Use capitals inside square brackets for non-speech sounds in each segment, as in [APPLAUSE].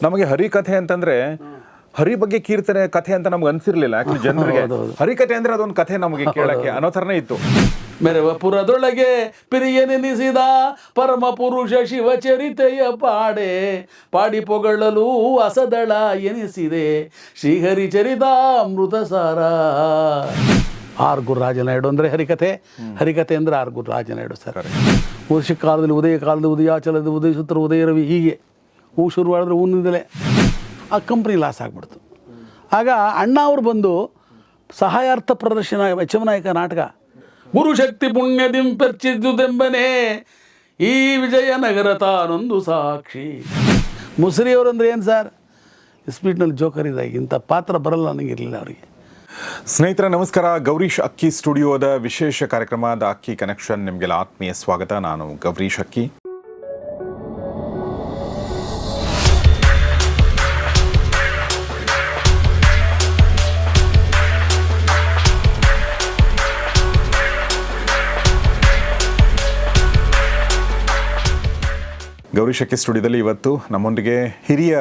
ನಮಗೆ ಹರಿಕಥೆ ಅಂತಂದ್ರೆ ಹರಿ ಬಗ್ಗೆ ಕೀರ್ತನೆ ಕಥೆ ಅಂತ ನಮ್ಗೆ ಅನ್ಸಿರ್ಲಿಲ್ಲ ಆಕ್ಚುಲಿ [LAUGHS] ಜನರಿಗೆ. ಹರಿಕಥೆ ಅಂದ್ರೆ ಅದೊಂದು ಕಥೆ ನಮಗೆ ಕೇಳಕ್ಕೆ ಅನ್ನೋ ಥರನೇ ಇತ್ತು. ಮೆರವ ಪುರದೊಳಗೆ ಪ್ರಿಯನೆನಿಸಿದ ಪರಮ ಪುರುಷ ಶಿವಚರಿತೆಯ ಪಾಡೆ ಪಾಡಿ ಪೊಗಳಲು ಅಸದಳ ಎನಿಸಿದೆ ಶ್ರೀಹರಿ ಚರಿತ ಅಮೃತ ಸಾರ. ಆರ್ ಗುರುರಾಜನಾಯ್ಡು ಅಂದ್ರೆ ಹರಿಕಥೆ ಹರಿಕಥೆ ಅಂದ್ರೆ ಆರ್ ಗುರುರಾಜನಾಯ್ಡು ಸರ್. ವರ್ಷ ಕಾಲದಲ್ಲಿ ಉದಯ ಕಾಲದ ಉದಯಾಚಲದ ಉದಯಿಸುತ್ತರ ಉದಯ ರವಿ ಹೀಗೆ. ಹೂ ಶುರು ಮಾಡಿದ್ರೆ ಹೂನಿಂದಲೇ ಆ ಕಂಪ್ನಿ ಲಾಸ್ ಆಗಿಬಿಡ್ತು. ಆಗ ಅಣ್ಣ ಅವರು ಬಂದು ಸಹಾಯಾರ್ಥ ಪ್ರದರ್ಶನ ಯಚಮನಾಯಕ ನಾಟಕ ಗುರುಶಕ್ತಿ ಪುಣ್ಯ ಪೆರ್ಚಿದ್ದುದೆಂಬನೇ ಈ ವಿಜಯನಗರ ತಾನೊಂದು ಸಾಕ್ಷಿ. ಮುಸ್ರಿಯವರಂದ್ರೆ ಏನು ಸರ್? ಸ್ಪೀಡ್ನಲ್ಲಿ ಜೋಕರ್ ಇದೆ ಇಂಥ ಪಾತ್ರ ಬರಲ್ಲ ನನಗಿರಲಿಲ್ಲ ಅವರಿಗೆ. ಸ್ನೇಹಿತರ, ನಮಸ್ಕಾರ. ಗೌರೀಶ್ ಅಕ್ಕಿ ಸ್ಟುಡಿಯೋದ ವಿಶೇಷ ಕಾರ್ಯಕ್ರಮ ದ ಅಕ್ಕಿ ಕನೆಕ್ಷನ್ ನಿಮಗೆಲ್ಲ ಆತ್ಮೀಯ ಸ್ವಾಗತ. ನಾನು ಗೌರೀಶ್ ಅಕ್ಕಿ. ಗೌರೀಶ್ ಅಕ್ಕಿ ಸ್ಟುಡಿಯೋದಲ್ಲಿ ಇವತ್ತು ನಮ್ಮೊಂದಿಗೆ ಹಿರಿಯ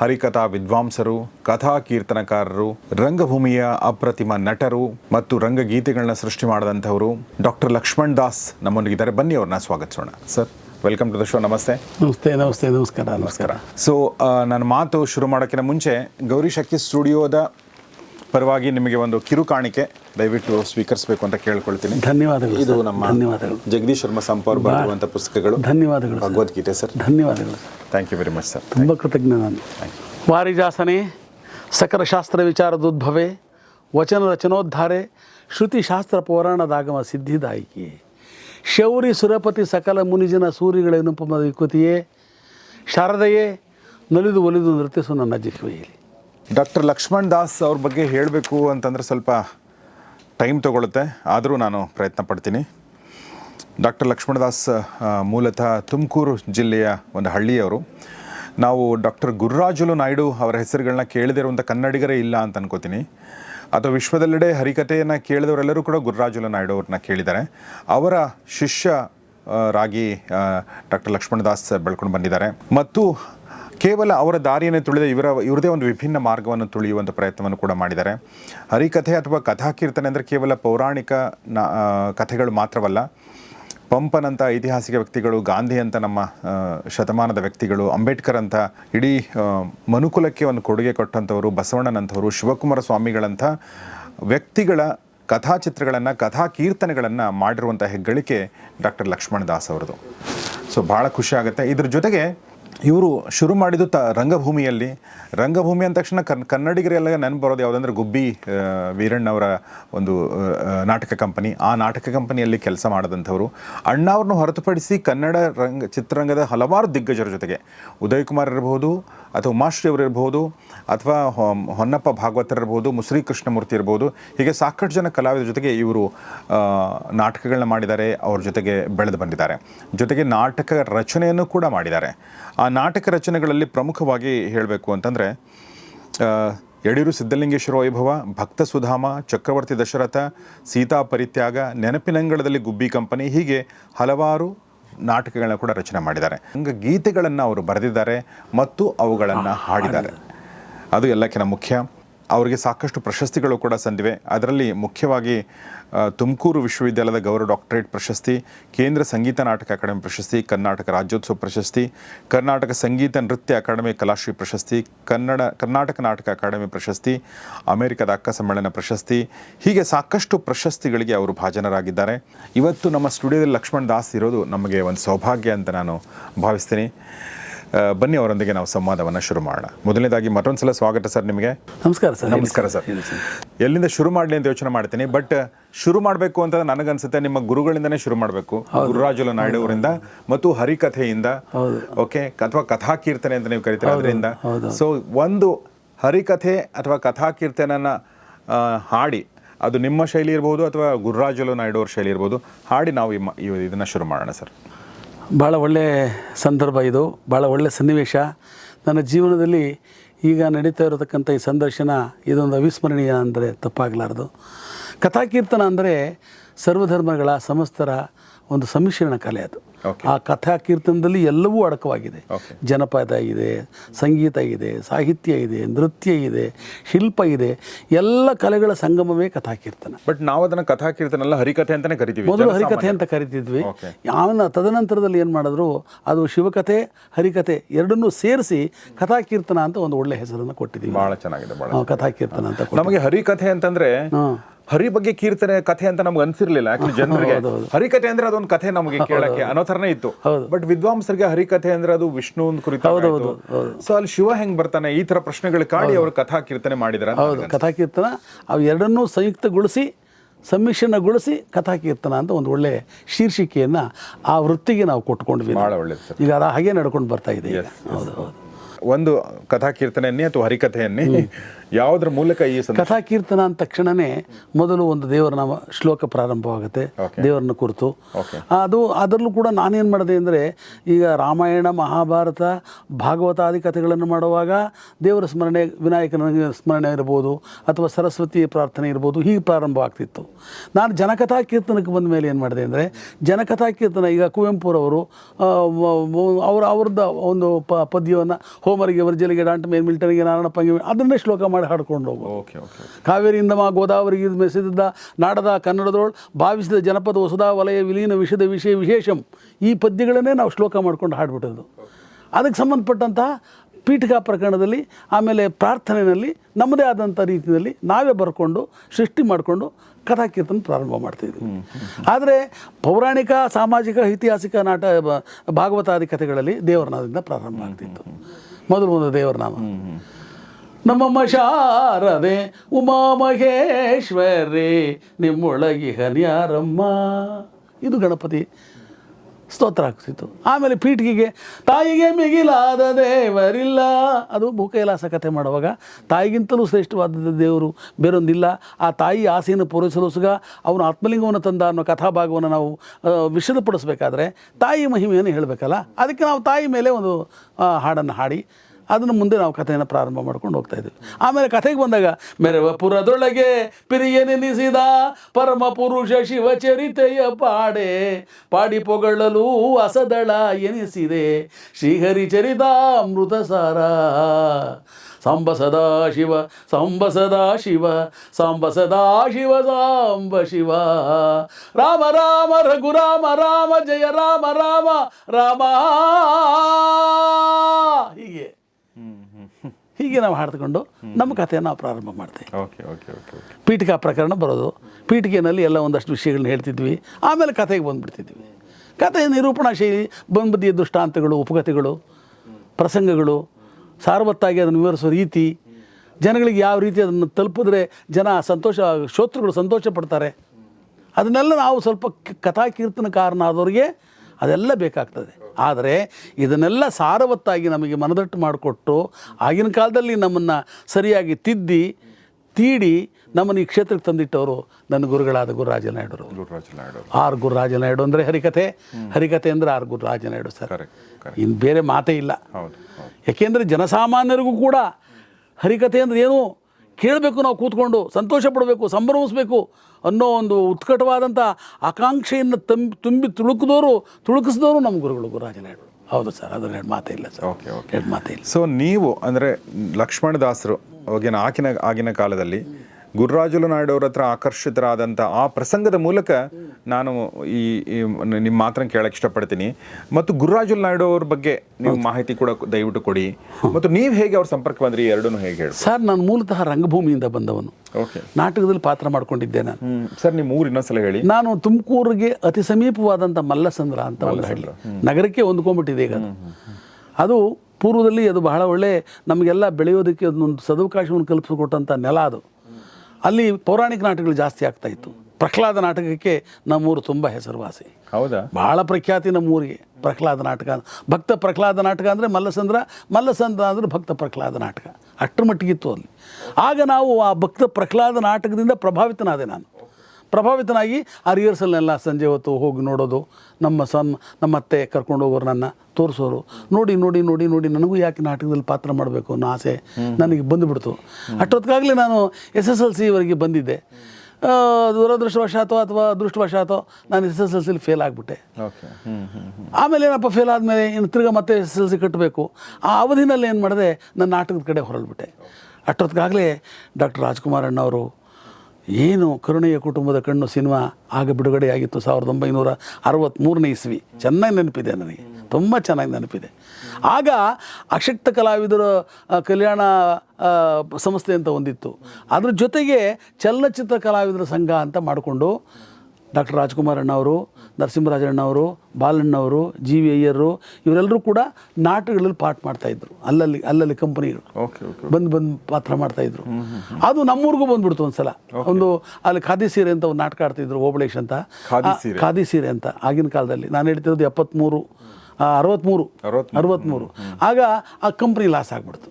ಹರಿಕಥಾ ವಿದ್ವಾಂಸರು ಕಥಾ ಕೀರ್ತನಕಾರರು ರಂಗಭೂಮಿಯ ಅಪ್ರತಿಮ ನಟರು ಮತ್ತು ರಂಗಗೀತೆಗಳನ್ನ ಸೃಷ್ಟಿ ಮಾಡಿದಂಥವರು ಡಾಕ್ಟರ್ ಲಕ್ಷ್ಮಣ್ ದಾಸ್ ನಮ್ಮೊಂದಿಗಿದ್ದಾರೆ ಬನ್ನಿ ಅವ್ರನ್ನ ಸ್ವಾಗತಿಸೋಣ sir welcome to the show. ನಮಸ್ತೆ. ನಮಸ್ತೆ ನಮಸ್ತೆ ನಮಸ್ಕಾರ ನಮಸ್ಕಾರ. ಸೊ ನನ್ನ ಮಾತು ಶುರು ಮಾಡೋಕ್ಕಿಂತ ಮುಂಚೆ ಗೌರಿ ಶಕ್ತಿ ಸ್ಟುಡಿಯೋದ ಪರವಾಗಿ ನಿಮಗೆ ಒಂದು ಕಿರು ಕಾಣಿಕೆ ದಯವಿಟ್ಟು ಸ್ವೀಕರಿಸಬೇಕು ಅಂತ ಕೇಳ್ಕೊಳ್ತೀನಿ. ಧನ್ಯವಾದಗಳು ಇದು ನಮ್ಮ ಧನ್ಯವಾದಗಳು. ಜಗದೀಶ್ ಶರ್ಮಾ ಸಂಪರ್ ಬರೆದಿರುವಂಥ ಪುಸ್ತಕಗಳು. ಧನ್ಯವಾದಗಳು ಭಗವದ್ಗೀತೆ ಸರ್. ಧನ್ಯವಾದಗಳು. Thank you very much sir ತುಂಬ ಕೃತಜ್ಞ ನಾನು. ವಾರಿಜಾಸನೆ ಸಕಲ ಶಾಸ್ತ್ರ ವಿಚಾರದುದ್ಭವೆ ವಚನ ರಚನೋದ್ಧಾರೆ ಶ್ರುತಿ ಶಾಸ್ತ್ರ ಪೌರಾಣದಾಗಮ ಸಿದ್ಧಿದಾಯಿಕೆ ಶೌರಿ ಸುರಪತಿ ಸಕಲ ಮುನಿಜನ ಸೂರಿಗಳೆನುಪಮ ವಿಕೃತಿಯೇ. ಶಾರದೆಯೇ ನಲಿದು ಒಲಿದು ನೃತ್ಯಿಸು ನನ್ನ ಜಿಹ್ವೆಯಲ್ಲಿ ಡಾಕ್ಟರ್ ಲಕ್ಷ್ಮಣ್ ದಾಸ್ ಅವ್ರ ಬಗ್ಗೆ ಹೇಳಬೇಕು ಅಂತಂದರೆ ಸ್ವಲ್ಪ ಟೈಮ್ ತಗೊಳುತ್ತೆ. ಆದರೂ ನಾನು ಪ್ರಯತ್ನ ಪಡ್ತೀನಿ. ಡಾಕ್ಟರ್ ಲಕ್ಷ್ಮಣ ದಾಸ್ ಮೂಲತಃ ತುಮಕೂರು ಜಿಲ್ಲೆಯ ಒಂದು ಹಳ್ಳಿಯವರು. ನಾವು ಡಾಕ್ಟರ್ ಗುರುರಾಜುಲು ನಾಯ್ಡು ಅವರ ಹೆಸರುಗಳನ್ನ ಕೇಳದಿರುವಂಥ ಕನ್ನಡಿಗರೇ ಇಲ್ಲ ಅಂತ ಅನ್ಕೋತೀನಿ. ಅಥವಾ ವಿಶ್ವದೆಲ್ಲೆಡೆ ಹರಿಕಥೆಯನ್ನು ಕೇಳಿದವರೆಲ್ಲರೂ ಕೂಡ ಗುರುರಾಜುಲು ನಾಯ್ಡು ಅವ್ರನ್ನ ಕೇಳಿದ್ದಾರೆ. ಅವರ ಶಿಷ್ಯ ರಾಗಿ ಡಾಕ್ಟರ್ ಲಕ್ಷ್ಮಣದಾಸ್ ಬೆಳ್ಕೊಂಡು ಬಂದಿದ್ದಾರೆ. ಮತ್ತು ಕೇವಲ ಅವರ ದಾರಿಯನ್ನು ತುಳಿದ ಇವರ, ಇವರದೇ ಒಂದು ವಿಭಿನ್ನ ಮಾರ್ಗವನ್ನು ತುಳಿಯುವಂಥ ಪ್ರಯತ್ನವನ್ನು ಕೂಡ ಮಾಡಿದ್ದಾರೆ. ಹರಿಕಥೆ ಅಥವಾ ಕಥಾಕೀರ್ತನೆ ಅಂದರೆ ಕೇವಲ ಪೌರಾಣಿಕ ಕಥೆಗಳು ಮಾತ್ರವಲ್ಲ ಪಂಪನಂಥ ಐತಿಹಾಸಿಕ ವ್ಯಕ್ತಿಗಳು, ಗಾಂಧಿ ಅಂತ ನಮ್ಮ ಶತಮಾನದ ವ್ಯಕ್ತಿಗಳು, ಅಂಬೇಡ್ಕರ್ ಅಂತ ಇಡೀ ಮನುಕುಲಕ್ಕೆ ಒಂದು ಕೊಡುಗೆ ಕೊಟ್ಟಂಥವರು, ಬಸವಣ್ಣನಂಥವರು, ಶಿವಕುಮಾರ ಸ್ವಾಮಿಗಳಂಥ ವ್ಯಕ್ತಿಗಳ ಕಥಾಚಿತ್ರಗಳನ್ನು ಕಥಾ ಕೀರ್ತನೆಗಳನ್ನು ಮಾಡಿರುವಂಥ ಹೆಗ್ಗಳಿಕೆ ಡಾಕ್ಟರ್ ಲಕ್ಷ್ಮಣ ದಾಸ್ ಅವರದು ಸೊ, ಭಾಳ ಖುಷಿ ಆಗುತ್ತೆ. ಇದ್ರ ಜೊತೆಗೆ ಇವರು ಶುರು ಮಾಡಿದ್ದು ತ ರಂಗಭೂಮಿಯಲ್ಲಿ. ರಂಗಭೂಮಿ ಅಂದ ತಕ್ಷಣ ಕನ್ ಕನ್ನಡಿಗರೆಲ್ಲ ನೆನಪು ಬರೋದು ಯಾವುದಂದ್ರೆ ಗುಬ್ಬಿ ವೀರಣ್ಣವರ ಒಂದು ನಾಟಕ ಕಂಪನಿ. ಆ ನಾಟಕ ಕಂಪನಿಯಲ್ಲಿ ಕೆಲಸ ಮಾಡಿದಂಥವ್ರು. ಅಣ್ಣವ್ರನ್ನ ಹೊರತುಪಡಿಸಿ ಕನ್ನಡ ರಂಗ, ಚಿತ್ರರಂಗದ ಹಲವಾರು ದಿಗ್ಗಜರ ಜೊತೆಗೆ. ಉದಯ್ ಕುಮಾರ್ ಇರಬಹುದು ಅಥವಾ ಉಮಾಶ್ರೀಯವರು ಇರಬಹುದು ಅಥವಾ ಹೊನ್ನಪ್ಪ ಭಾಗವತರ್ ಇರ್ಬೋದು, ಮುಸ್ರಿ ಕೃಷ್ಣಮೂರ್ತಿ ಇರ್ಬೋದು, ಹೀಗೆ ಸಾಕಷ್ಟು ಜನ ಕಲಾವಿದರ ಜೊತೆಗೆ ಇವರು ನಾಟಕಗಳನ್ನ ಮಾಡಿದ್ದಾರೆ, ಅವ್ರ ಜೊತೆಗೆ ಬೆಳೆದು ಬಂದಿದ್ದಾರೆ. ಜೊತೆಗೆ ನಾಟಕ ರಚನೆಯನ್ನು ಕೂಡ ಮಾಡಿದ್ದಾರೆ. ಆ ನಾಟಕ ರಚನೆಗಳಲ್ಲಿ ಪ್ರಮುಖವಾಗಿ ಹೇಳಬೇಕು ಅಂತಂದರೆ ಯಡಿಯೂರು ಸಿದ್ಧಲಿಂಗೇಶ್ವರ ವೈಭವ, ಭಕ್ತ ಸುಧಾಮ, ಚಕ್ರವರ್ತಿ ದಶರಥ, ಸೀತಾ ಪರಿತ್ಯಾಗ, ನೆನಪಿನಂಗಳದಲ್ಲಿ ಗುಬ್ಬಿ ಕಂಪನಿ, ಹೀಗೆ ಹಲವಾರು ನಾಟಕಗಳನ್ನ ಕೂಡ ರಚನೆ ಮಾಡಿದ್ದಾರೆ. ಹಂಗೆ ಗೀತೆಗಳನ್ನು ಅವರು ಬರೆದಿದ್ದಾರೆ ಮತ್ತು ಅವುಗಳನ್ನು ಹಾಡಿದ್ದಾರೆ. ಅದು ಎಲ್ಲಕ್ಕಿಂತ ಮುಖ್ಯ. ಅವರಿಗೆ ಸಾಕಷ್ಟು ಪ್ರಶಸ್ತಿಗಳು ಕೂಡ ಸಂದಿವೆ. ಅದರಲ್ಲಿ ಮುಖ್ಯವಾಗಿ ತುಮಕೂರು ವಿಶ್ವವಿದ್ಯಾಲಯದ ಗೌರವ ಡಾಕ್ಟರೇಟ್ ಪ್ರಶಸ್ತಿ, ಕೇಂದ್ರ ಸಂಗೀತ ನಾಟಕ ಅಕಾಡೆಮಿ ಪ್ರಶಸ್ತಿ, ಕರ್ನಾಟಕ ರಾಜ್ಯೋತ್ಸವ ಪ್ರಶಸ್ತಿ, ಕರ್ನಾಟಕ ಸಂಗೀತ ನೃತ್ಯ ಅಕಾಡೆಮಿ ಕಲಾಶ್ರೀ ಪ್ರಶಸ್ತಿ, ಕನ್ನಡ, ಕರ್ನಾಟಕ ನಾಟಕ ಅಕಾಡೆಮಿ ಪ್ರಶಸ್ತಿ, ಅಮೆರಿಕದ ಅಕ್ಕ ಸಮ್ಮೇಳನ ಪ್ರಶಸ್ತಿ, ಹೀಗೆ ಸಾಕಷ್ಟು ಪ್ರಶಸ್ತಿಗಳಿಗೆ ಅವರು ಭಾಜನರಾಗಿದ್ದಾರೆ. ಇವತ್ತು ನಮ್ಮ ಸ್ಟುಡಿಯೋದಲ್ಲಿ ಲಕ್ಷ್ಮಣ್ ದಾಸ್ ಇರೋದು ನಮಗೆ ಒಂದು ಸೌಭಾಗ್ಯ ಅಂತ ನಾನು ಭಾವಿಸ್ತೀನಿ. ಬನ್ನಿ ಅವರೊಂದಿಗೆ ನಾವು ಸಂವಾದವನ್ನು ಶುರು ಮಾಡೋಣ. ಮೊದಲನೇದಾಗಿ ಮತ್ತೊಂದು ಸಲ ಸ್ವಾಗತ ಸರ್ ನಿಮಗೆ. ನಮಸ್ಕಾರ ಸರ್. ನಮಸ್ಕಾರ ಸರ್. ಎಲ್ಲಿಂದ ಶುರು ಮಾಡಲಿ ಅಂತ ಯೋಚನೆ ಮಾಡ್ತೀನಿ ಬಟ್ ಶುರು ಮಾಡಬೇಕು ಅಂತ ನನಗನ್ಸುತ್ತೆ ನಿಮ್ಮ ಗುರುಗಳಿಂದನೇ ಶುರು ಮಾಡಬೇಕು. ಗುರುರಾಜುಲ ನಾಯ್ಡು ಅವರಿಂದ ಮತ್ತು ಹರಿಕಥೆಯಿಂದ. ಓಕೆ ಅಥವಾ ಕಥಾ ಕೀರ್ತನೆ ಅಂತ ನೀವು ಕರಿತೀರ ಅದರಿಂದ. ಸೊ ಒಂದು ಹರಿಕಥೆ ಅಥವಾ ಕಥಾ ಹಾಡಿ ಅದು ನಿಮ್ಮ ಶೈಲಿ ಇರ್ಬೋದು ಅಥವಾ ಗುರುರಾಜುಲು ನಾಯ್ಡು ಅವ್ರ ಶೈಲಿ ಇರ್ಬೋದು ಹಾಡಿ ನಾವು ಇದನ್ನ ಶುರು ಮಾಡೋಣ ಸರ್. ಭಾಳ ಒಳ್ಳೆಯ ಸಂದರ್ಭ ಇದು ಭಾಳ ಒಳ್ಳೆಯ ಸನ್ನಿವೇಶ. ನನ್ನ ಜೀವನದಲ್ಲಿ ಈಗ ನಡೀತಾ ಇರತಕ್ಕಂಥ ಈ ಸಂದರ್ಶನ ಇದೊಂದು ಅವಿಸ್ಮರಣೀಯ ಅಂದರೆ ತಪ್ಪಾಗಲಾರ್ದು. ಕಥಾಕೀರ್ತನ ಅಂದರೆ ಸರ್ವಧರ್ಮಗಳ ಸಮಸ್ತರ ಒಂದು ಸಮ್ಮಿಶ್ರಣ ಕಲೆ ಅದು. ಆ ಕಥಾ ಕೀರ್ತನದಲ್ಲಿ ಎಲ್ಲವೂ ಅಡಕವಾಗಿದೆ. ಜನಪದ ಇದೆ ಸಂಗೀತ ಇದೆ ಸಾಹಿತ್ಯ ಇದೆ ನೃತ್ಯ ಇದೆ ಶಿಲ್ಪ ಇದೆ. ಎಲ್ಲ ಕಲೆಗಳ ಸಂಗಮವೇ ಕಥಾ ಕಥಾಕೀರ್ತನ ಬಟ್ ನಾವು ಅದನ್ನ ಕಥಾ ಕೀರ್ತನ ಎಲ್ಲ ಹರಿಕಥೆ ಅಂತಾನೆ ಕರಿತೀವಿ. ಮೊದಲು ಹರಿಕಥೆ ಅಂತ ಕರಿತಿದ್ವಿ. ಅವನ ತದನಂತರದಲ್ಲಿ ಏನು ಮಾಡಿದ್ರು ಅದು ಶಿವಕಥೆ ಹರಿಕಥೆ ಎರಡನ್ನೂ ಸೇರಿಸಿ ಕಥಾಕೀರ್ತನ ಅಂತ ಒಂದು ಒಳ್ಳೆ ಹೆಸರನ್ನು ಕೊಟ್ಟಿದ್ದೀವಿ. ಬಹಳ ಚೆನ್ನಾಗಿದೆ ಬಹಳ ಕೀರ್ತನ ಕಥಾಕೀರ್ತನ ಅಂತ ನಮಗೆ ಹರಿಕಥೆ ಅಂತಂದ್ರೆ ಹರಿ ಬಗ್ಗೆ ಕೀರ್ತನೆ ಕಥೆ ಅಂತ ನಮ್ಗೆ ಅನ್ಸಿರ್ಲಿಲ್ಲ. ಯಾಕಂದ್ರೆ ಜನರಿಗೆ ಹರಿಕಥೆ ಅಂದ್ರೆ ಅದೊಂದು ಕಥೆ ನಮಗೆ ಕೇಳಕ್ಕೆ ಅನ್ನೋ ಥರನೇ ಇತ್ತು. ಬಟ್ ವಿದ್ವಾಂಸರಿಗೆ ಹರಿಕಥೆ ಅಂದ್ರೆ ಅದು ವಿಷ್ಣು ಕುರಿತು ಸೊ ಅಲ್ಲಿ ಶಿವ ಹೆಂಗ್ ಬರ್ತಾನೆ ಈ ತರ ಪ್ರಶ್ನೆಗಳು ಕಾಡಿ ಅವರು ಕಥಾ ಕೀರ್ತನೆ ಮಾಡಿದ್ರ ಹೌದು ಕಥಾಕೀರ್ತನ ಅವು ಎರಡನ್ನೂ ಸಂಯುಕ್ತಗೊಳಿಸಿ ಸಮ್ಮಿಶ್ರನ್ನಗೊಳ್ಸಿ ಕಥಾ ಕೀರ್ತನ ಅಂತ ಒಂದು ಒಳ್ಳೆ ಶೀರ್ಷಿಕೆಯನ್ನ ಆ ವೃತ್ತಿಗೆ ನಾವು ಕೊಟ್ಕೊಂಡ್ವಿ ಈಗ ಅದ ಹಾಗೆ ನಡ್ಕೊಂಡು ಬರ್ತಾ ಇದೆ ಹೌದು ಹೌದು. ಒಂದು ಕಥಾ ಕೀರ್ತನೆಯನ್ನೇ ಅಥವಾ ಹರಿಕಥೆಯನ್ನೇ ಯಾವುದ್ರ ಮೂಲಕ ಈ ಕಥಾ ಕೀರ್ತನ ಅಂದ ತಕ್ಷಣವೇ ಮೊದಲು ಒಂದು ದೇವರ ನಾಮ ಶ್ಲೋಕ ಪ್ರಾರಂಭವಾಗುತ್ತೆ ದೇವರನ್ನು ಕುರಿತು. ಅದು ಅದರಲ್ಲೂ ಕೂಡ ನಾನೇನು ಮಾಡಿದೆ ಅಂದರೆ ಈಗ ರಾಮಾಯಣ ಮಹಾಭಾರತ ಭಾಗವತಾದಿ ಕಥೆಗಳನ್ನು ಮಾಡುವಾಗ ದೇವರ ಸ್ಮರಣೆ ವಿನಾಯಕನ ಸ್ಮರಣೆ ಇರ್ಬೋದು ಅಥವಾ ಸರಸ್ವತಿ ಪ್ರಾರ್ಥನೆ ಇರ್ಬೋದು ಹೀಗೆ ಪ್ರಾರಂಭ ಆಗ್ತಿತ್ತು. ನಾನು ಜನಕಥಾ ಕೀರ್ತನಕ್ಕೆ ಬಂದ ಮೇಲೆ ಏನು ಮಾಡಿದೆ ಅಂದರೆ ಜನಕಥಾ ಕೀರ್ತನ ಈಗ ಕುವೆಂಪುರವರು ಅವರು ಅವ್ರದ್ದು ಒಂದು ಪ ಪದ್ಯವನ್ನು ಹೋಮರಿಗೆ ವರ್ಜಲಿಗೆ ಡಾಂಟ್ ಮೇಲೆ ಮಿಲ್ಟನಿಗೆ ಪಂಗಿ ಅದನ್ನೇ ಶ್ಲೋಕ ಮಾಡಿ ಹಾಡ್ಕೊಂಡು ಹೋಗೋದು. ಕಾವೇರಿಯಿಂದ ಮಾ ಗೋದಾವರಿ ಮೆಸೆದಿದ್ದ ನಾಡದ ಕನ್ನಡದೊಳ್ ಭಾವಿಸಿದ ಜನಪದ ಹೊಸದಾ ವಲಯ ವಿಲೀನ ವಿಷದ ವಿಷಯ ವಿಶೇಷಂ ಈ ಪದ್ಯಗಳನ್ನೇ ನಾವು ಶ್ಲೋಕ ಮಾಡ್ಕೊಂಡು ಹಾಡ್ಬಿಟ್ಟದ್ದು. ಅದಕ್ಕೆ ಸಂಬಂಧಪಟ್ಟಂತಹ ಪೀಠಿಕಾ ಪ್ರಕರಣದಲ್ಲಿ ಆಮೇಲೆ ಪ್ರಾರ್ಥನೆಯಲ್ಲಿ ನಮ್ಮದೇ ಆದಂಥ ರೀತಿಯಲ್ಲಿ ನಾವೇ ಬರ್ಕೊಂಡು ಸೃಷ್ಟಿ ಮಾಡಿಕೊಂಡು ಕಥಾಕೀರ್ತನ ಪ್ರಾರಂಭ ಮಾಡ್ತಿದ್ವಿ. ಆದರೆ ಪೌರಾಣಿಕ ಸಾಮಾಜಿಕ ಐತಿಹಾಸಿಕ ನಾಟ ಭಾಗವತಾದಿ ಕಥೆಗಳಲ್ಲಿ ದೇವರನಾದಿಂದ ಪ್ರಾರಂಭ ಆಗ್ತಿತ್ತು. ಮೊದಲು ಒಂದು ದೇವರನಾಮ. ನಮ್ಮಮ್ಮ ಶಾರದೆ ಉಮಾಮಹೇಶ್ವರಿ ನಿಮ್ಮೊಳಗಿ ಹರಿಯಾರಮ್ಮ ಇದು ಗಣಪತಿ ಸ್ತೋತ್ರ ಆಗ್ತಿತ್ತು. ಆಮೇಲೆ ಪೀಠಿಗೆ ತಾಯಿಗೆ ಮಿಗಿಲಾದ ದೇವರಿಲ್ಲ. ಅದು ಭೂಕೈಲಾಸ ಕಥೆ ಮಾಡುವಾಗ ತಾಯಿಗಿಂತಲೂ ಶ್ರೇಷ್ಠವಾದ ದೇವರು ಬೇರೊಂದಿಲ್ಲ. ಆ ತಾಯಿ ಆಸೆಯನ್ನು ಪೂರೈಸಲು ಸುಗ ಅವನು ಆತ್ಮಲಿಂಗವನ್ನು ತಂದ ಅನ್ನೋ ಕಥಾಭಾಗವನ್ನು ನಾವು ವಿಷದಪಡಿಸ್ಬೇಕಾದ್ರೆ ತಾಯಿ ಮಹಿಮೆಯನ್ನು ಹೇಳಬೇಕಲ್ಲ? ಅದಕ್ಕೆ ನಾವು ತಾಯಿ ಮೇಲೆ ಒಂದು ಹಾಡನ್ನು ಹಾಡಿ. ಅದನ್ನು ಮುಂದೆ ನಾವು ಕಥೆಯನ್ನು ಪ್ರಾರಂಭ ಮಾಡ್ಕೊಂಡು ಹೋಗ್ತಾ ಇದ್ದೀವಿ. ಆಮೇಲೆ ಕಥೆಗೆ ಬಂದಾಗ ಮೆರವ ಪುರದೊಳಗೆ ಪ್ರಿಯ ನೆನೆಸಿದ ಪರಮ ಪುರುಷ ಶಿವಚರಿತೆಯ ಪಾಡೆ ಪಾಡಿ ಪೊಗಳಲು ಅಸದಳ ಎನಿಸಿದೆ. ಶ್ರೀಹರಿ ಚರಿತ ಅಮೃತ ಸಾರ. ಸಾಂಬ ಸದಾ ಶಿವ, ಸಾಂಬ ಸದಾ ಶಿವ, ಸಾಂಬ ಸದಾ ಶಿವ, ಸಾಂಬ ಶಿವ. ರಾಮ ರಾಮ ರಘುರಾಮ ರಾಮ, ಜಯ, ರಾಮ ರಾಮ ರಾಮ. ಹೀಗೆ. ಹೀಗೆ ನಾವು ಹಾಡ್ಕೊಂಡು ನಮ್ಮ ಕಥೆಯನ್ನು ನಾವು ಪ್ರಾರಂಭ ಮಾಡ್ತೇವೆ. ಪೀಠಿಕಾ ಪ್ರಕರಣ ಬರೋದು. ಪೀಠಿಕೆಯಲ್ಲಿ ಎಲ್ಲ ಒಂದಷ್ಟು ವಿಷಯಗಳನ್ನ ಹೇಳ್ತಿದ್ವಿ. ಆಮೇಲೆ ಕಥೆಗೆ ಬಂದುಬಿಡ್ತಿದ್ವಿ. ಕಥೆಯ ನಿರೂಪಣಾ ಶೈಲಿ ಬಂದ್ಬದಿಯ ದೃಷ್ಟಾಂತಗಳು ಉಪಗತಿಗಳು ಪ್ರಸಂಗಗಳು ಸಾರ್ವತ್ತಾಗಿ ಅದನ್ನು ವಿವರಿಸೋ ರೀತಿ ಜನಗಳಿಗೆ ಯಾವ ರೀತಿ ಅದನ್ನು ತಲುಪಿದ್ರೆ ಜನ ಸಂತೋಷ ಶ್ರೋತೃಗಳು ಸಂತೋಷ ಪಡ್ತಾರೆ. ಅದನ್ನೆಲ್ಲ ನಾವು ಸ್ವಲ್ಪ ಕಥಾ ಕೀರ್ತನಕಾರನಾದವ್ರಿಗೆ ಅದೆಲ್ಲ ಬೇಕಾಗ್ತದೆ. ಆದರೆ ಇದನ್ನೆಲ್ಲ ಸಾರವತ್ತಾಗಿ ನಮಗೆ ಮನದಟ್ಟು ಮಾಡಿಕೊಟ್ಟು ಆಗಿನ ಕಾಲದಲ್ಲಿ ನಮ್ಮನ್ನು ಸರಿಯಾಗಿ ತಿದ್ದಿ ತೀಡಿ ನಮ್ಮನ್ನು ಈ ಕ್ಷೇತ್ರಕ್ಕೆ ತಂದಿಟ್ಟವರು ನನ್ನ ಗುರುಗಳಾದ ಗುರುರಾಜ ನಾಯ್ಡು ಆರ್ ಗುರುರಾಜ ನಾಯ್ಡು ಅಂದರೆ ಹರಿಕಥೆ. ಹರಿಕಥೆ ಅಂದರೆ ಆರ್ ಗುರುರಾಜ ನಾಯ್ಡು ಸರ್ ಇನ್ನು ಬೇರೆ ಮಾತೇ ಇಲ್ಲ. ಯಾಕೆಂದರೆ ಜನಸಾಮಾನ್ಯರಿಗೂ ಕೂಡ ಹರಿಕಥೆ ಅಂದರೆ ಏನು ಕೇಳಬೇಕು ನಾವು ಕೂತ್ಕೊಂಡು ಸಂತೋಷ ಪಡಬೇಕು ಸಂಭ್ರಮಿಸಬೇಕು ಅನ್ನೋ ಒಂದು ಉತ್ಕಟವಾದಂಥ ಆಕಾಂಕ್ಷೆಯನ್ನು ತಂಬಿ ತುಂಬಿ ತುಳುಕಿದವರು ತುಳುಕಿಸಿದವರು ನಮ್ಮ ಗುರುಗಳು ಗುರುರಾಜನಾಯ್ಡು ಹೌದು ಸರ್ ಅದ್ರ ಎರಡು ಮಾತೇ ಇಲ್ಲ ಸರ್. Okay okay. ಎರಡು ಮಾತೇ ಇಲ್ಲ. ಸೊ ನೀವು ಅಂದರೆ ಲಕ್ಷ್ಮಣದಾಸರು ಅವಾಗಿನ ಆಗಿನ ಆಗಿನ ಕಾಲದಲ್ಲಿ ಗುರುರಾಜುಲು ನಾಯ್ಡು ಅವ್ರ ಹತ್ರ ಆಕರ್ಷಿತರಾದಂಥ ಆ ಪ್ರಸಂಗದ ಮೂಲಕ ನಾನು ಈ ನಿಮ್ಮ ಮಾತ್ರ ಕೇಳಕ್ಕೆ ಇಷ್ಟಪಡ್ತೀನಿ. ಮತ್ತು ಗುರುರಾಜುಲು ನಾಯ್ಡು ಅವ್ರ ಬಗ್ಗೆ ನೀವು ಮಾಹಿತಿ ಕೂಡ ದಯವಿಟ್ಟು ಕೊಡಿ. ಮತ್ತು ನೀವು ಹೇಗೆ ಅವ್ರ ಸಂಪರ್ಕ ಬಂದ್ರಿ ಎರಡೂ ಹೇಗೆ ಹೇಳಿ? ಸರ್ ನಾನು ಮೂಲತಃ ರಂಗಭೂಮಿಯಿಂದ ಬಂದವನು. ಓಕೆ. ನಾಟಕದಲ್ಲಿ ಪಾತ್ರ ಮಾಡ್ಕೊಂಡಿದ್ದೆ ನಾನು. ಸರ್ ನಿಮ್ಮ ಊರು ಇನ್ನೊಂದ್ಸಲ ಹೇಳಿ. ನಾನು ತುಮಕೂರಿಗೆ ಅತಿ ಸಮೀಪವಾದಂಥ ಮಲ್ಲಸಂದ್ರ ಅಂತ ಒಂದು ಹಳ್ಳಿ. ನಗರಕ್ಕೆ ಹೊಂದ್ಕೊಂಡ್ಬಿಟ್ಟಿದೆ ಈಗ ಅದು. ಅದು ಪೂರ್ವದಲ್ಲಿ ಅದು ಬಹಳ ಒಳ್ಳೆ ನಮಗೆಲ್ಲ ಬೆಳೆಯೋದಕ್ಕೆ ಅದೊಂದು ಸದವಕಾಶವನ್ನು ಕಲ್ಪಿಸಿಕೊಟ್ಟಂಥ ನೆಲ ಅದು. ಅಲ್ಲಿ ಪೌರಾಣಿಕ ನಾಟಕಗಳು ಜಾಸ್ತಿ ಆಗ್ತಾ ಇತ್ತು. ಪ್ರಹ್ಲಾದ ನಾಟಕಕ್ಕೆ ನಮ್ಮೂರು ತುಂಬ ಹೆಸರುವಾಸಿ. ಹೌದಾ? ಬಹಳ ಪ್ರಖ್ಯಾತಿ ನಮ್ಮೂರಿಗೆ ಪ್ರಹ್ಲಾದ ನಾಟಕ ಭಕ್ತ ಪ್ರಹ್ಲಾದ ನಾಟಕ ಅಂದರೆ ಮಲ್ಲಸಂದ್ರ ಮಲ್ಲಸಂದ್ರ ಅಂದರೆ ಭಕ್ತ ಪ್ರಹ್ಲಾದ ನಾಟಕ. ಅಷ್ಟರ ಮಟ್ಟಿಗಿತ್ತು ಅಲ್ಲಿ. ಆಗ ನಾವು ಆ ಭಕ್ತ ಪ್ರಹ್ಲಾದ ನಾಟಕದಿಂದ ಪ್ರಭಾವಿತನಾದೆ ನಾನು. ಪ್ರಭಾವಿತನಾಗಿ ಆ ರಿಹರ್ಸಲ್ನೆಲ್ಲ ಸಂಜೆ ಹೊತ್ತು ಹೋಗಿ ನೋಡೋದು. ನಮ್ಮ ಸನ್ ನಮ್ಮ ಅತ್ತೆ ಕರ್ಕೊಂಡು ಹೋಗೋರು ನನ್ನ ತೋರಿಸೋರು. ನೋಡಿ ನೋಡಿ ನೋಡಿ ನೋಡಿ ನನಗೂ ಯಾಕೆ ನಾಟಕದಲ್ಲಿ ಪಾತ್ರ ಮಾಡಬೇಕು ಅನ್ನೋ ಆಸೆ ನನಗೆ ಬಂದುಬಿಡ್ತು. ಅಷ್ಟೊತ್ತಿಗಾಗಲೇ ನಾನು ಎಸ್ ಎಸ್ ಎಲ್ ಸಿವರೆಗೆ ಬಂದಿದ್ದೆ. ದುರದೃಷ್ಟವಶಾತೋ ಅಥವಾ ಅದೃಷ್ಟವಶಾತೋ ನಾನು ಎಸ್ ಎಸ್ ಎಲ್ ಸಿಲಿ ಫೇಲ್ ಆಗಿಬಿಟ್ಟೆ. ಆಮೇಲೆ ಏನಪ್ಪ ಫೇಲ್ ಆದಮೇಲೆ ಇನ್ನು ತಿರ್ಗಾ ಮತ್ತೆ ಎಸ್ ಎಲ್ ಸಿ ಕಟ್ಟಬೇಕು. ಆ ಅವಧಿನಲ್ಲಿ ಏನು ಮಾಡಿದೆ? ನನ್ನ ನಾಟಕದ ಕಡೆ ಹೊರಳ್ಬಿಟ್ಟೆ. ಅಷ್ಟೊತ್ತಿಗಾಗಲೇ ಡಾಕ್ಟರ್ ರಾಜ್ಕುಮಾರ್ ಅಣ್ಣವರು ಏನು ಕರುಣೆಯ ಕುಟುಂಬದ ಕಣ್ಣು ಸಿನಿಮಾ ಆಗ ಬಿಡುಗಡೆಯಾಗಿತ್ತು ಸಾವಿರದ ಒಂಬೈನೂರ ಅರವತ್ತ್ಮೂರನೇ ಇಸ್ವಿ. ಚೆನ್ನಾಗಿ ನೆನಪಿದೆ ನನಗೆ. ತುಂಬ ಚೆನ್ನಾಗಿ ನೆನಪಿದೆ. ಆಗ ಅಶಕ್ತ ಕಲಾವಿದರ ಕಲ್ಯಾಣ ಸಂಸ್ಥೆ ಅಂತ ಒಂದಿತ್ತು. ಅದ್ರ ಜೊತೆಗೆ ಚಲನಚಿತ್ರ ಕಲಾವಿದರ ಸಂಘ ಅಂತ ಮಾಡಿಕೊಂಡು ಡಾಕ್ಟರ್ ರಾಜ್ಕುಮಾರ್ ಅಣ್ಣವರು ನರಸಿಂಹರಾಜಣ್ಣವರು ಬಾಲಣ್ಣವರು ಜಿ ವಿ ಅಯ್ಯರು ಇವರೆಲ್ಲರೂ ಕೂಡ ನಾಟಕಗಳಲ್ಲಿ ಪಾಠ ಮಾಡ್ತಾಯಿದ್ರು ಅಲ್ಲಲ್ಲಿ ಅಲ್ಲಲ್ಲಿ ಕಂಪನಿಗಳು. ಓಕೆ ಓಕೆ ಬಂದು ಬಂದು ಪಾತ್ರ ಮಾಡ್ತಾಯಿದ್ರು ಅದು ನಮ್ಮೂರಿಗೂ ಬಂದ್ಬಿಡ್ತು ಒಂದ್ಸಲ. ಒಂದು ಅಲ್ಲಿ ಖಾದಿ ಸೀರೆ ಅಂತ ಒಂದು ನಾಟಕ ಆಡ್ತಿದ್ರು ಓಬಳೇಶ್ ಅಂತ. ಖಾದಿ ಸೀರೆ. ಅಂತ ಆಗಿನ ಕಾಲದಲ್ಲಿ. ನಾನು ಹೇಳ್ತಿರೋದು ಎಪ್ಪತ್ತ್ಮೂರು ಅರವತ್ಮೂರು. ಅರವತ್ತ್ಮೂರು ಅರವತ್ಮೂರು. ಅರವತ್ತ್ಮೂರು ಆಗ ಆ ಕಂಪ್ನಿ ಲಾಸ್ ಆಗ್ಬಿಡ್ತು.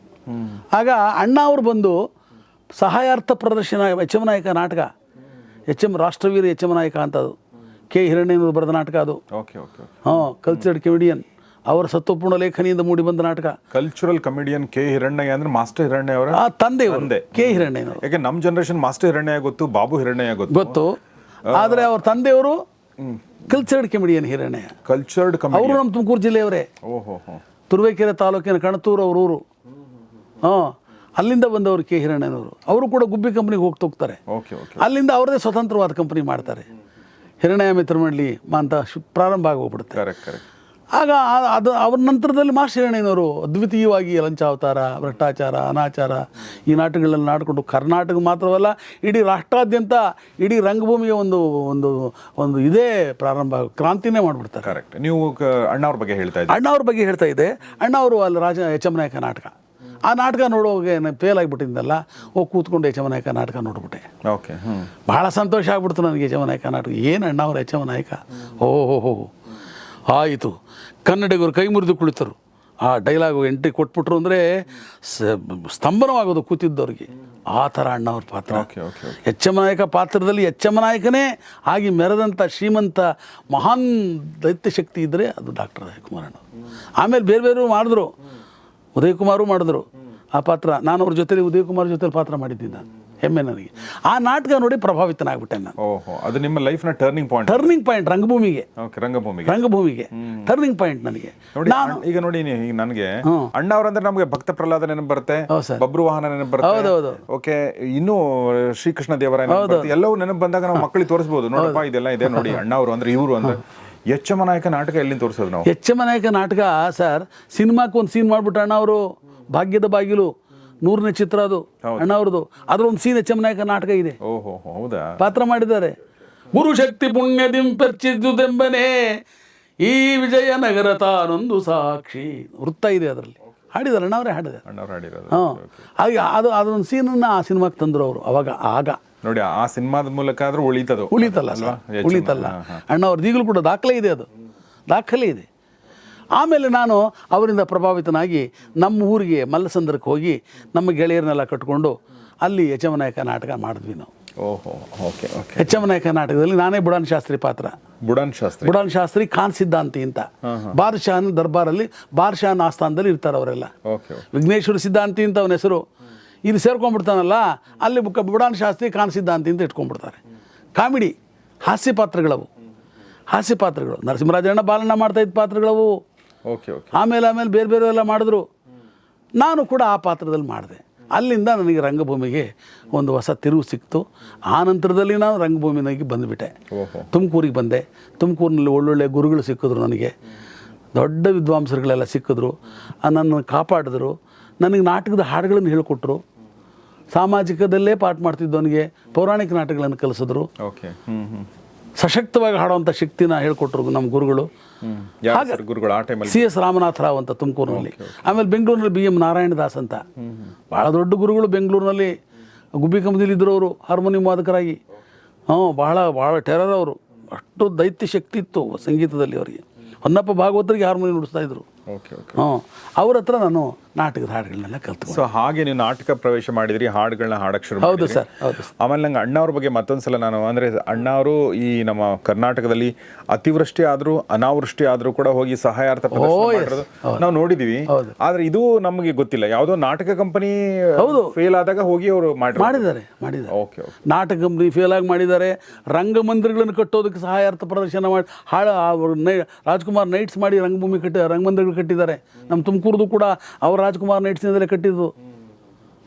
ಆಗ ಅಣ್ಣ ಅವರು ಬಂದು ಸಹಾಯಾರ್ಥ ಪ್ರದರ್ಶನ ಯಚಮನಾಯಕ ನಾಯಕ ನಾಟಕ ಎಚ್ ಎಂ ರಾಷ್ಟ್ರವೀರ ಎಚ್ ಎಂ ನಾಯಕ ಅಂತ ಅದು. ಕೆ ಹಿರಣ್ಣಯ್ಯನವರು ಬರೆದ ನಾಟಕ ಅದು. ಓಕೆ ಓಕೆ ಹಾಂ ಕಲ್ಚರ್ಡ್ ಕೆಮಿಡಿಯನ್ ಅವರ ಸತ್ವಪೂರ್ಣ ಲೇಖನಿಯಿಂದ ಮೂಡಿ ಬಂದ ನಾಟಕ. ಕಲ್ಚರಲ್ ಕಮಿಡಿಯನ್ ಕೆ ಹಿರಣ್ಣಯ್ಯ ಅಂದ್ರೆ ಮಾಸ್ಟರ್ ಹಿರಣ್ಣಯ್ಯ ಅವರ ತಂದೆ ಒಂದೆ ತಂದೆ. ಕೆ ಹಿರಣ್ಣಯ್ಯ ಯಾಕೆ ನಮ್ಮ ಜನರೇಷನ್ ಮಾಸ್ಟರ್ ಹಿರಣ್ಣಯ್ಯ ಗೊತ್ತು ಬಾಬು ಹಿರಣ್ಣಯ್ಯ ಗೊತ್ತು? ಗೊತ್ತು. ಆದರೆ ಅವ್ರ ತಂದೆಯವರು ಕಲ್ಚರ್ಡ್ ಕೆಮಿಡಿಯನ್ ಹಿರಣ್ಯ ಕಲ್ಚರ್ಡ್ ಅವರು ನಮ್ಮ ತುಮಕೂರು ಜಿಲ್ಲೆಯವರೇ. ಓಹೋ ತುರುವೇಕೆರೆ ತಾಲೂಕಿನ ಕಣತೂರು ಅವರೂರು ಊರು. ಹಾಂ ಅಲ್ಲಿಂದ ಬಂದವರು ಕೆ ಹಿರಣ್ಣನವರು. ಅವರು ಕೂಡ ಗುಬ್ಬಿ ಕಂಪ್ನಿಗೆ ಹೋಗ್ತಾ ಹೋಗ್ತಾರೆ. ಓಕೆ ಓಕೆ ಅಲ್ಲಿಂದ ಅವರದೇ ಸ್ವತಂತ್ರವಾದ ಕಂಪ್ನಿ ಮಾಡ್ತಾರೆ. ಹಿರಣ್ಯ ಮಿತ್ರ ಮಂಡಳಿ ಅಂತ ಶು- ಪ್ರಾರಂಭ ಆಗೋಗ್ಬಿಡುತ್ತೆ. ಆಗ ಅದು ಅವ್ರ ನಂತರದಲ್ಲಿ ಮಾಸ್ಟರ್ ಹಿರಣ್ಣನವರು ಅದ್ವಿತೀಯವಾಗಿ ಲಂಚಾವತಾರ ಭ್ರಷ್ಟಾಚಾರ ಅನಾಚಾರ ಈ ನಾಟಕಗಳಲ್ಲಿ ನಾಡಿಕೊಂಡು ಕರ್ನಾಟಕ ಮಾತ್ರವಲ್ಲ ಇಡೀ ರಾಷ್ಟ್ರಾದ್ಯಂತ ಇಡೀ ರಂಗಭೂಮಿಯ ಒಂದು ಒಂದು ಒಂದು ಇದೇ ಪ್ರಾರಂಭ ಕ್ರಾಂತಿನೇ ಮಾಡಿಬಿಡ್ತಾರೆ. ಕರೆಕ್ಟ್ ನೀವು ಅಣ್ಣವ್ರ ಬಗ್ಗೆ ಹೇಳ್ತಾ ಇದ್ದೆ ಅಣ್ಣ ಅವ್ರ ಬಗ್ಗೆ ಹೇಳ್ತಾ ಇದ್ದೆ. ಅಣ್ಣ ಅವರು ಅಲ್ಲಿ ರಾಜ ಎಚ್ ಎಂ ನಾಯಕ ನಾಟಕ. ಆ ನಾಟಕ ನೋಡುವಾಗ ಫೇಲ್ ಆಗಿಬಿಟ್ಟಿದ್ದಲ್ಲ ಹೋಗಿ ಕೂತ್ಕೊಂಡು ಎಚ್ ಎಂ ನಾಯಕ ನಾಟಕ ನೋಡ್ಬಿಟ್ಟೆ. ಓಕೆ ಭಾಳ ಸಂತೋಷ ಆಗ್ಬಿಡ್ತು ನನಗೆ ಯಜಮನಾಯಕ ನಾಯಕ ನಾಟಕ. ಏನು ಅಣ್ಣ ಅವ್ರ ಯಚಮನಾಯಕ ನಾಯಕ? ಓ ಹೋ ಹೋ. ಆಯಿತು. ಕನ್ನಡಿಗರು ಕೈ ಮುರಿದು ಕುಳಿತರು. ಆ ಡೈಲಾಗು ಎಂಟ್ರಿ ಕೊಟ್ಬಿಟ್ರು ಅಂದರೆ ಸ್ತಂಭನವಾಗೋದು ಕೂತಿದ್ದವ್ರಿಗೆ. ಆ ಥರ ಅಣ್ಣವ್ರ ಪಾತ್ರ. ಓಕೆ ಓಕೆ ಎಚ್ ನಾಯಕ ಪಾತ್ರದಲ್ಲಿ ಎಚ್ಚಮನಾಯಕನೇ ನಾಯಕನೇ ಆಗಿ ಮೆರೆದಂಥ ಶ್ರೀಮಂತ ಮಹಾನ್ ದೈತ್ಯ ಶಕ್ತಿ ಇದ್ದರೆ ಅದು ಡಾಕ್ಟರ್ ರಾಯಕುಮಾರಣ್ಣ ಆಮೇಲೆ ಬೇರೆ ಬೇರೆ ಮಾಡಿದ್ರು. ಉದಯ್ ಕುಮಾರು ಮಾಡಿದ್ರು ಆ ಪಾತ್ರ. ನಾನು ಅವ್ರ ಜೊತೆ ಉದಯ್ ಕುಮಾರ್ ಜೊತೆ ಪಾತ್ರ ಮಾಡಿದ್ದೆ ನಾನು ಹೆಮ್ಮೆ ನನಗೆ. ಆ ನಾಟಕ ನೋಡಿ ಪ್ರಭಾವಿತನಾಗ್ಬಿಟ್ಟೆ ನಾನು. ಓಹೋ ಅದು ನಿಮ್ಮ ಲೈಫ್ನ ಟರ್ನಿಂಗ್ ಪಾಯಿಂಟ್ ಟರ್ನಿಂಗ್ ಪಾಯಿಂಟ್ ರಂಗಭೂಮಿಗೆ. ಓಕೆ ರಂಗಭೂಮಿಗೆ. ರಂಗಭೂಮಿಗೆ. ಟರ್ನಿಂಗ್ ಪಾಯಿಂಟ್ ನನಗೆ. ನೋಡಿ ಅಣ್ಣ- ಈಗ ನೋಡಿ ಈಗ ನನಗೆ ಅಣ್ಣ ಅವರಂದ್ರೆ ನಮಗೆ ಭಕ್ತ ಪ್ರಹ್ಲಾದ ನೆನಪು ಬರುತ್ತೆ. ಬಬ್ರು ವಾಹನ ನೆನಪು ಬರುತ್ತೆ ಹೌದೌದು. ಓಕೆ ಇನ್ನು ಶ್ರೀಕೃಷ್ಣ ಬರುತ್ತೆ ಎಲ್ಲವೂ ನೆನಪು ಬಂದಾಗ ನಾವು ಮಕ್ಕಳಿಗೆ ತೋರಿಸಬಹುದು ನೋಡಪ್ಪ ಇದೆಲ್ಲ ಇದೆ ನೋಡಿ ಅಣ್ಣ ಅವರು ಅಂದ್ರೆ ಇವರು ಅಂದ್ರೆ. ಎಚ್ಚಮ ನಾಯಕ ನಾಟಕ ಎಲ್ಲಿ ತೋರಿಸೋದು ನಾವು? ಎಚ್ಚಮ್ಮ ನಾಯಕ ನಾಟಕ ಸರ್ ಸಿನಿಮಾಕ್ಕೆ ಒಂದು ಸೀನ್ ಮಾಡ್ಬಿಟ್ಟು ಅಣ್ಣ ಅವರು ಭಾಗ್ಯದ ಬಾಗಿಲು ನೂರನೇ ಚಿತ್ರ ಅದು ಅಣ್ಣ ಅವ್ರದ್ದು. ಅದ್ರೊಂದು ಸೀನ್ ಎಚ್ಚಮ್ಮ ನಾಯಕ ನಾಟಕ ಇದೆ. ಓಹೋ ಹೌದಾ? ಪಾತ್ರ ಮಾಡಿದ್ದಾರೆ. ಗುರುಶಕ್ತಿ ಪುಣ್ಯದಿಂಪರ್ಚಿದ್ದುದೆಂಬನೇ ಈ ವಿಜಯನಗರ ತಾನೊಂದು ಸಾಕ್ಷಿ. ವೃತ್ತ ಇದೆ ಅದರಲ್ಲಿ. ಹಾಡಿದ್ದಾರೆ ಅಣ್ಣ ಅವರೇ ಹಾಡಿದ್ದಾರೆ. ಅಣ್ಣವ್ರು ಹಾಡಿರೋದು. ಹಾಂ. ಹಾಗೆ ಅದು ಅದೊಂದು ಸೀನನ್ನು ಆ ಸಿನಿಮಾಕ್ಕೆ ತಂದರು ಅವರು ಅವಾಗ ಆಗ. ನೋಡಿ ಆ ಸಿನಿಮಾದ ಮೂಲಕ ಆದ್ರೂ ಉಳಿತದು. ಉಳಿತಲ್ಲ ಅಲ್ವಾ? ಉಳಿತಲ್ಲ. ಅಣ್ಣ ಅವ್ರದ್ದು ಈಗಲೂ ಕೂಡ ದಾಖಲೆ ಇದೆ ಅದು. ದಾಖಲೆ ಇದೆ. ಆಮೇಲೆ ನಾನು ಅವರಿಂದ ಪ್ರಭಾವಿತನಾಗಿ ನಮ್ಮ ಊರಿಗೆ ಮಲ್ಲಸಂದ್ರಕ್ಕೆ ಹೋಗಿ ನಮ್ಮ ಗೆಳೆಯರನ್ನೆಲ್ಲ ಕಟ್ಕೊಂಡು ಅಲ್ಲಿ ಯಚಮನಾಯಕ ನಾಟಕ ಮಾಡಿದ್ವಿ ನಾವು. ಓಹೋ ಓಕೆ ಓಕೆ. ಯಚಮನಾಯಕ ನಾಟಕದಲ್ಲಿ ನಾನೇ ಬುಡಾನ್ ಶಾಸ್ತ್ರಿ ಪಾತ್ರ. ಬುಡಾನ್ ಶಾಸ್ತ್ರಿ. ಬುಡಾನ್ ಶಾಸ್ತ್ರಿ ಖಾನ್ ಸಿದ್ಧಾಂತಿ ಅಂತ. ಬಾದಶಾಹನ ದರ್ಬಾರಲ್ಲಿ ಬಾದಶಾಹನ ಆಸ್ಥಾನದಲ್ಲಿ ಇರ್ತಾರೆ ಅವರೆಲ್ಲ. ವಿಘ್ನೇಶ್ವರ ಸಿದ್ಧಾಂತಿ ಅಂತ ಅವನ ಹೆಸರು. ಇಲ್ಲಿ ಸೇರ್ಕೊಂಡ್ಬಿಡ್ತಾನಲ್ಲ ಅಲ್ಲಿ ಬುಕ್ಕ ಬುಡಾನ್ ಶಾಸ್ತ್ರಿ ಕಾಣಿಸಿದ್ದ ಅಂತ ಇಟ್ಕೊಂಡ್ಬಿಡ್ತಾರೆ. ಕಾಮಿಡಿ ಹಾಸ್ಯ ಪಾತ್ರಗಳವು. ಹಾಸ್ಯ ಪಾತ್ರಗಳು. ನರಸಿಂಹರಾಜಣ್ಣ ಬಾಲಣ್ಣ ಮಾಡ್ತಾ ಇದ್ದ ಪಾತ್ರಗಳವು. Okay okay. ಆಮೇಲೆ ಆಮೇಲೆ ಬೇರೆ ಬೇರೆ ಎಲ್ಲ ಮಾಡಿದ್ರು. ನಾನು ಕೂಡ ಆ ಪಾತ್ರದಲ್ಲಿ ಮಾಡಿದೆ. ಅಲ್ಲಿಂದ ನನಗೆ ರಂಗಭೂಮಿಗೆ ಒಂದು ಹೊಸ ತಿರುವು ಸಿಕ್ತು. ಆ ನಂತರದಲ್ಲಿ ನಾನು ರಂಗಭೂಮಿನಾಗಿ ಬಂದುಬಿಟ್ಟೆ. ತುಮಕೂರಿಗೆ ಬಂದೆ. ತುಮಕೂರಿನಲ್ಲಿ ಒಳ್ಳೊಳ್ಳೆ ಗುರುಗಳು ಸಿಕ್ಕಿದ್ರು ನನಗೆ. ದೊಡ್ಡ ವಿದ್ವಾಂಸರುಗಳೆಲ್ಲ ಸಿಕ್ಕಿದ್ರು. ನನ್ನ ನನ್ನನ್ನು ಕಾಪಾಡಿದ್ರು. ನನಗೆ ನಾಟಕದ ಹಾಡುಗಳನ್ನು ಹೇಳಿಕೊಟ್ರು. ಸಾಮಾಜಿಕದಲ್ಲೇ ಪಾಠ ಮಾಡ್ತಿದ್ದವನಿಗೆ ಪೌರಾಣಿಕ ನಾಟಕಗಳನ್ನು ಕಲಿಸಿದ್ರು. ಸಶಕ್ತವಾಗಿ ಹಾಡುವಂಥ ಶಕ್ತಿನ ಹೇಳ್ಕೊಟ್ರು ನಮ್ಮ ಗುರುಗಳು. ಸಿ ಎಸ್ ರಾಮನಾಥ ರಾವ್ ಅಂತ ತುಮಕೂರಿನಲ್ಲಿ. ಆಮೇಲೆ ಬೆಂಗಳೂರಿನಲ್ಲಿ ಬಿ ಎಂ ನಾರಾಯಣ ದಾಸ್ ಅಂತ ಭಾಳ ದೊಡ್ಡ ಗುರುಗಳು ಬೆಂಗಳೂರಿನಲ್ಲಿ. ಗುಬ್ಬಿ ಕಂಬದಲ್ಲಿ ಇದ್ರವರು ಅವರು ಹಾರ್ಮೋನಿಯಂ ವಾದಕರಾಗಿ. ಹ್ಞೂ ಬಹಳ ಭಾಳ ಟೆರರ್ ಅವರು. ಅಷ್ಟು ದೈತ್ಯ ಶಕ್ತಿ ಇತ್ತು ಸಂಗೀತದಲ್ಲಿ ಅವರಿಗೆ. ಹೊನ್ನಪ್ಪ ಭಾಗವತರಿಗೆ ಹಾರ್ಮೋನಿಯಂ ನುಡಿಸ್ತಾ ಇದ್ರು. ಹ್ಞೂ ಅವ್ರ ಹತ್ರ ನಾನು ನಾಟಕದ ಹಾಡುಗಳನ್ನೆಲ್ಲ ಕಲ್ತು ಸೊ ಹಾಗೆ ನೀವು ನಾಟಕ ಪ್ರವೇಶ ಮಾಡಿದ್ರಿ ಹಾಡುಗಳನ್ನ ಹಾಡಕ್ಕೆ ಶುರು ಹೌದು. ಸರ್ ಹೌದು ಆಮೇಲೆ ನಂಗೆ ಅಣ್ಣವ್ರ ಬಗ್ಗೆ ಮತ್ತೊಂದ್ಸಲ ನಾನು ಅಂದ್ರೆ ಅಣ್ಣವರು ಈ ನಮ್ಮ ಕರ್ನಾಟಕದಲ್ಲಿ ಅತಿವೃಷ್ಟಿ ಆದ್ರೂ ಅನಾವೃಷ್ಟಿ ಆದ್ರೂ ಕೂಡ ಹೋಗಿ ಸಹಾಯಾರ್ಥ ನಾವು ನೋಡಿದೀವಿ. ಆದ್ರೆ ಇದು ನಮಗೆ ಗೊತ್ತಿಲ್ಲ. ಯಾವುದೋ ನಾಟಕ ಕಂಪನಿ ಹೌದು. ಫೇಲ್ ಆದಾಗ ಹೋಗಿ ಅವರು ಮಾಡಿದ್ದಾರೆ ಮಾಡಿದ್ದಾರೆ. ಓಕೆ ಓಕೆ ನಾಟಕ ಕಂಪನಿ ಫೇಲ್ ಆಗಿ ಮಾಡಿದ್ದಾರೆ. ರಂಗಮಂದಿರಗಳನ್ನು ಕಟ್ಟೋದಕ್ಕೆ ಸಹಾಯಾರ್ಥ ಪ್ರದರ್ಶನ ಮಾಡಿ ಹಾಳ ರಾಜ್ಕುಮಾರ್ ನೈಟ್ಸ್ ಮಾಡಿ ರಂಗಭೂಮಿ ಕಟ್ಟಿ ರಂಗಮಂದಿರಗಳು ಕಟ್ಟಿದ್ದಾರೆ. ನಮ್ಮ ತುಮಕೂರ್ದು ಕೂಡ ಅವ್ರು ರಾಜ್ಕುಮಾರ್ ನೈಟ್ಸ್ನಿಂದಲೇ ಕಟ್ಟಿದ್ದು.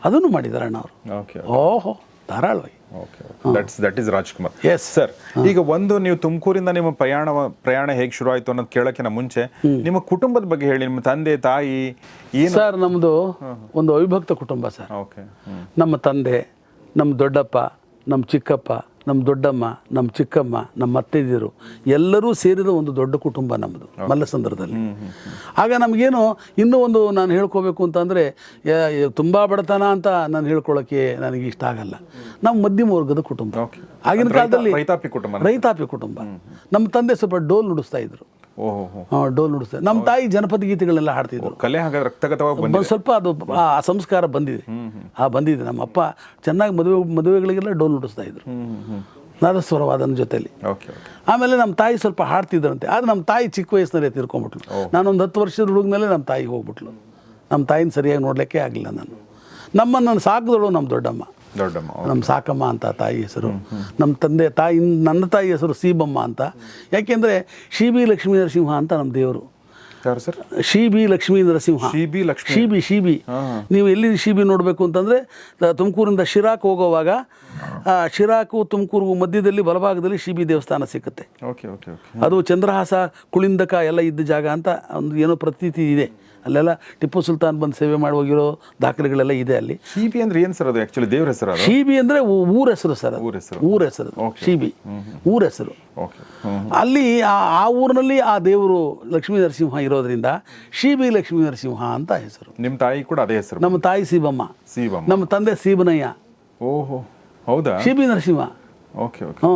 ಅದನ್ನು ಮಾಡಿದ್ದಾರೆ ಅಣ್ಣ ಅವರು. ಓಕೆ ಓಹೋ ಧಾರಾಳವಾಗಿ. Okay that's that is Rajkumar. Yes sir ಈಗ ಒಂದು ನೀವು ತುಮಕೂರಿಂದ ನಿಮ್ಮ ಪ್ರಯಾಣ ಪ್ರಯಾಣ ಹೇಗೆ ಶುರು ಆಯ್ತು ಅನ್ನೋದು ಕೇಳೋಕ್ಕಿಂತ ಮುಂಚೆ ನಿಮ್ಮ ಕುಟುಂಬದ ಬಗ್ಗೆ ಹೇಳಿ ನಿಮ್ಮ ತಂದೆ ತಾಯಿ ಏನು? ಸರ್ ನಮ್ಮದು ಒಂದು ಅವಿಭಕ್ತ ಕುಟುಂಬ ಸರ್ ಓಕೆ ನಮ್ಮ ತಂದೆ ನಮ್ಮ ದೊಡ್ಡಪ್ಪ ನಮ್ಮ ಚಿಕ್ಕಪ್ಪ ನಮ್ಮ ದೊಡ್ಡಮ್ಮ ನಮ್ಮ ಚಿಕ್ಕಮ್ಮ ನಮ್ಮ ಅತ್ತೆದಿರು ಎಲ್ಲರೂ ಸೇರಿದ ಒಂದು ದೊಡ್ಡ ಕುಟುಂಬ ನಮ್ಮದು ಮಲ್ಲಸಂದ್ರದಲ್ಲಿ. ಆಗ ನಮಗೇನು ಇನ್ನೂ ಒಂದು ನಾನು ಹೇಳ್ಕೋಬೇಕು ಅಂತಂದರೆ ತುಂಬ ಬಡತನ ಅಂತ ನಾನು ಹೇಳ್ಕೊಳ್ಳೋಕ್ಕೆ ನನಗೆ ಇಷ್ಟ ಆಗಲ್ಲ. ನಮ್ಮ ಮಧ್ಯಮ ವರ್ಗದ ಕುಟುಂಬ. ಆಗಿನ ಕಾಲದಲ್ಲಿ ರೈತಾಪಿ ಕುಟುಂಬ ರೈತಾಪಿ ಕುಟುಂಬ. ನಮ್ಮ ತಂದೆ ಸ್ವಲ್ಪ ಡೋಲ್ ನುಡಿಸ್ತಾ ಇದ್ರು. ಡೋಲ್ ನುಡಿಸ್ತಾರೆ ನಮ್ಮ ತಾಯಿ ಜನಪದ ಗೀತೆಗಳೆಲ್ಲ ಹಾಡ್ತಿದ್ರು. ಕಲೆ ಹಾಗಾದ್ರೆ ಸ್ವಲ್ಪ ಅದು ಆ ಸಂಸ್ಕಾರ ಬಂದಿದೆ. ಆ ಬಂದಿದೆ. ನಮ್ಮ ಅಪ್ಪ ಚೆನ್ನಾಗಿ ಮದುವೆ ಮದುವೆಗಳಿಗೆಲ್ಲ ಡೋಲ್ ನುಡಿಸ್ತಾ ಇದ್ರು. ನಾದಸ್ವರವಾದನ ಜೊತೆಲಿ. ಆಮೇಲೆ ನಮ್ಮ ತಾಯಿ ಸ್ವಲ್ಪ ಹಾಡ್ತಿದ್ರಂತೆ. ಆದ್ರೆ ನಮ್ಮ ತಾಯಿ ಚಿಕ್ಕ ವಯಸ್ಸಿನಲ್ಲೇ ನಾನು ನಾನೊಂದು ಹತ್ತು ವರ್ಷದ ಹುಡುಗನಲ್ಲೇ ನಮ್ಮ ತಾಯಿಗೆ ಹೋಗ್ಬಿಟ್ಲು. ನಮ್ಮ ತಾಯಿನ ಸರಿಯಾಗಿ ನೋಡ್ಲಿಕ್ಕೆ ಆಗಲಿಲ್ಲ ನಾನು. ನಮ್ಮನ್ನು ಸಾಕಿದಳು ನಮ್ಮ ದೊಡ್ಡಮ್ಮ. ದೊಡ್ಡಮ್ಮ ನಮ್ಮ ಸಾಕಮ್ಮ ಅಂತ ತಾಯಿ ಹೆಸರು ನಮ್ಮ ತಂದೆ ತಾಯಿ ನನ್ನ ತಾಯಿ ಹೆಸರು ಸೀಬಮ್ಮ ಅಂತ. ಯಾಕೆಂದರೆ ಶ್ರೀ ಬಿ ಲಕ್ಷ್ಮೀ ನರಸಿಂಹ ಅಂತ ನಮ್ಮ ದೇವರು. ಶಿ ಸರ್? ಬಿ ಲಕ್ಷ್ಮೀ ನರಸಿಂಹ. ಶಿ ಬಿ ಲಕ್ಷ್ಮಿ ಶಿಬಿ ಶಿಬಿ ನೀವು ಎಲ್ಲಿ ಶಿಬಿ ನೋಡಬೇಕು ಅಂತಂದರೆ ತುಮಕೂರಿಂದ ಶಿರಾಕ್ ಹೋಗೋವಾಗ ಶಿರಾಕು ತುಮಕೂರು ಮಧ್ಯದಲ್ಲಿ ಬಲಭಾಗದಲ್ಲಿ ಶಿ ಬಿ ದೇವಸ್ಥಾನ ಸಿಕ್ಕುತ್ತೆ. ಓಕೆ ಓಕೆ ಓಕೆ ಅದು ಚಂದ್ರಹಾಸ ಕುಳಿಂದಕ ಎಲ್ಲ ಇದ್ದ ಜಾಗ ಅಂತ ಒಂದು ಏನೋ ಪ್ರತೀತಿ ಇದೆ. ಅಲ್ಲೆಲ್ಲ ಟಿಪ್ಪು ಸುಲ್ತಾನ್ ಬಂದು ಸೇವೆ ಮಾಡಿ ಹೋಗಿರೋ ದಾಖಲೆಗಳೆಲ್ಲ ಇದೆ ಅಲ್ಲಿ. ಶಿಬಿ ಅಂದ್ರೆ ಏನ್ ಸರ್ ಅದು ಆ್ಯಕ್ಚುಲಿ ದೇವ್ರ ಹೆಸರು ಅದು? ಶಿಬಿ ಅಂದರೆ ಊರ ಹೆಸರು ಸರ್ ಊರ ಹೆಸರು. ಊರ ಹೆಸರು ಶಿಬಿ. ಊರ ಹೆಸರು. ಓಕೆ ಅಲ್ಲಿ ಆ ಆ ಊರಿನಲ್ಲಿ ಆ ದೇವರು ಲಕ್ಷ್ಮೀ ನರಸಿಂಹ ಇರೋದ್ರಿಂದ ಶಿಬಿ ಲಕ್ಷ್ಮೀ ನರಸಿಂಹ ಅಂತ ಹೆಸರು. ನಿಮ್ಮ ತಾಯಿ ಕೂಡ ಅದೇ ಹೆಸರು. ನಮ್ಮ ತಾಯಿ ಸೀಬಮ್ಮ. ಸೀಬಮ್ಮ. ನಮ್ಮ ತಂದೆ ಸೀಬನಯ್ಯ. ಓಹೋ. ಹೌದಾ? ಶಿಬಿ ನರಸಿಂಹ. ಓಕೆ ಓಕೆ ಹ್ಞೂ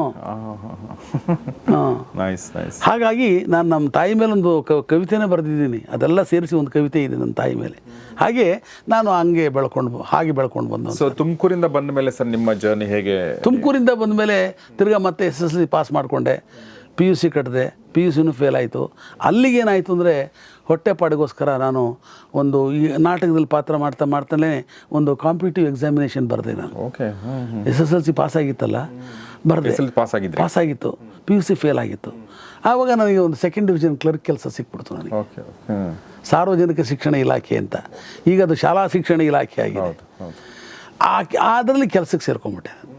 ಹಾಂ ನೈಸ್ ನೈಸ್ ಹಾಗಾಗಿ ನಾನು ನಮ್ಮ ತಾಯಿ ಮೇಲೆ ಒಂದು ಕವಿತೆನೇ ಬರೆದಿದ್ದೀನಿ. ಅದೆಲ್ಲ ಸೇರಿಸಿ ಒಂದು ಕವಿತೆ ಇದೆ ನನ್ನ ತಾಯಿ ಮೇಲೆ. ಹಾಗೆ ನಾನು ಹಂಗೆ ಬೆಳ್ಕೊಂಡು ಹಾಗೆ ಬೆಳ್ಕೊಂಡು ಬಂದ ಸೊ ತುಮಕೂರಿಂದ ಬಂದ ಮೇಲೆ ಸರ್ ನಿಮ್ಮ ಜರ್ನಿ ಹೇಗೆ? ತುಮಕೂರಿಂದ ಬಂದ ಮೇಲೆ ತಿರ್ಗಾ ಮತ್ತೆ ಎಸ್ ಎಸ್ ಸಿ ಪಾಸ್ ಮಾಡಿಕೊಂಡೆ. ಪಿ ಯು ಸಿ ಕಟ್ಟಿದೆ ಪಿ ಯು ಸಿನೂ ಫೇಲ್ ಆಯಿತು. ಅಲ್ಲಿಗೇನಾಯಿತು ಅಂದರೆ ಹೊಟ್ಟೆಪಾಡಿಗೋಸ್ಕರ ನಾನು ಒಂದು ಈ ನಾಟಕದಲ್ಲಿ ಪಾತ್ರ ಮಾಡ್ತಾ ಮಾಡ್ತಾನೆ ಒಂದು ಕಾಂಪಿಟೇಟಿವ್ ಎಕ್ಸಾಮಿನೇಷನ್ ಬರೆದೆ ನಾನು. Okay S S L C pass ಆಗಿತ್ತಲ್ಲ ಬರೆದೆ. ಪಾಸ್ ಆಗಿದ್ದೆ ಪಾಸ್ ಆಗಿತ್ತು ಪಿ ಯು ಸಿ ಫೇಲ್ ಆಗಿತ್ತು. ಆವಾಗ ನನಗೆ ಒಂದು ಸೆಕೆಂಡ್ ಡಿವಿಷನ್ ಕ್ಲರ್ಕ್ ಕೆಲಸ ಸಿಕ್ಬಿಡ್ತು ನನಗೆ. ಸಾರ್ವಜನಿಕ ಶಿಕ್ಷಣ ಇಲಾಖೆ ಅಂತ. ಈಗ ಅದು ಶಾಲಾ ಶಿಕ್ಷಣ ಇಲಾಖೆ ಆಗಿದೆ. ಆ ಅದರಲ್ಲಿ ಕೆಲಸಕ್ಕೆ ಸೇರ್ಕೊಂಡ್ಬಿಟ್ಟೆ ನಾನು.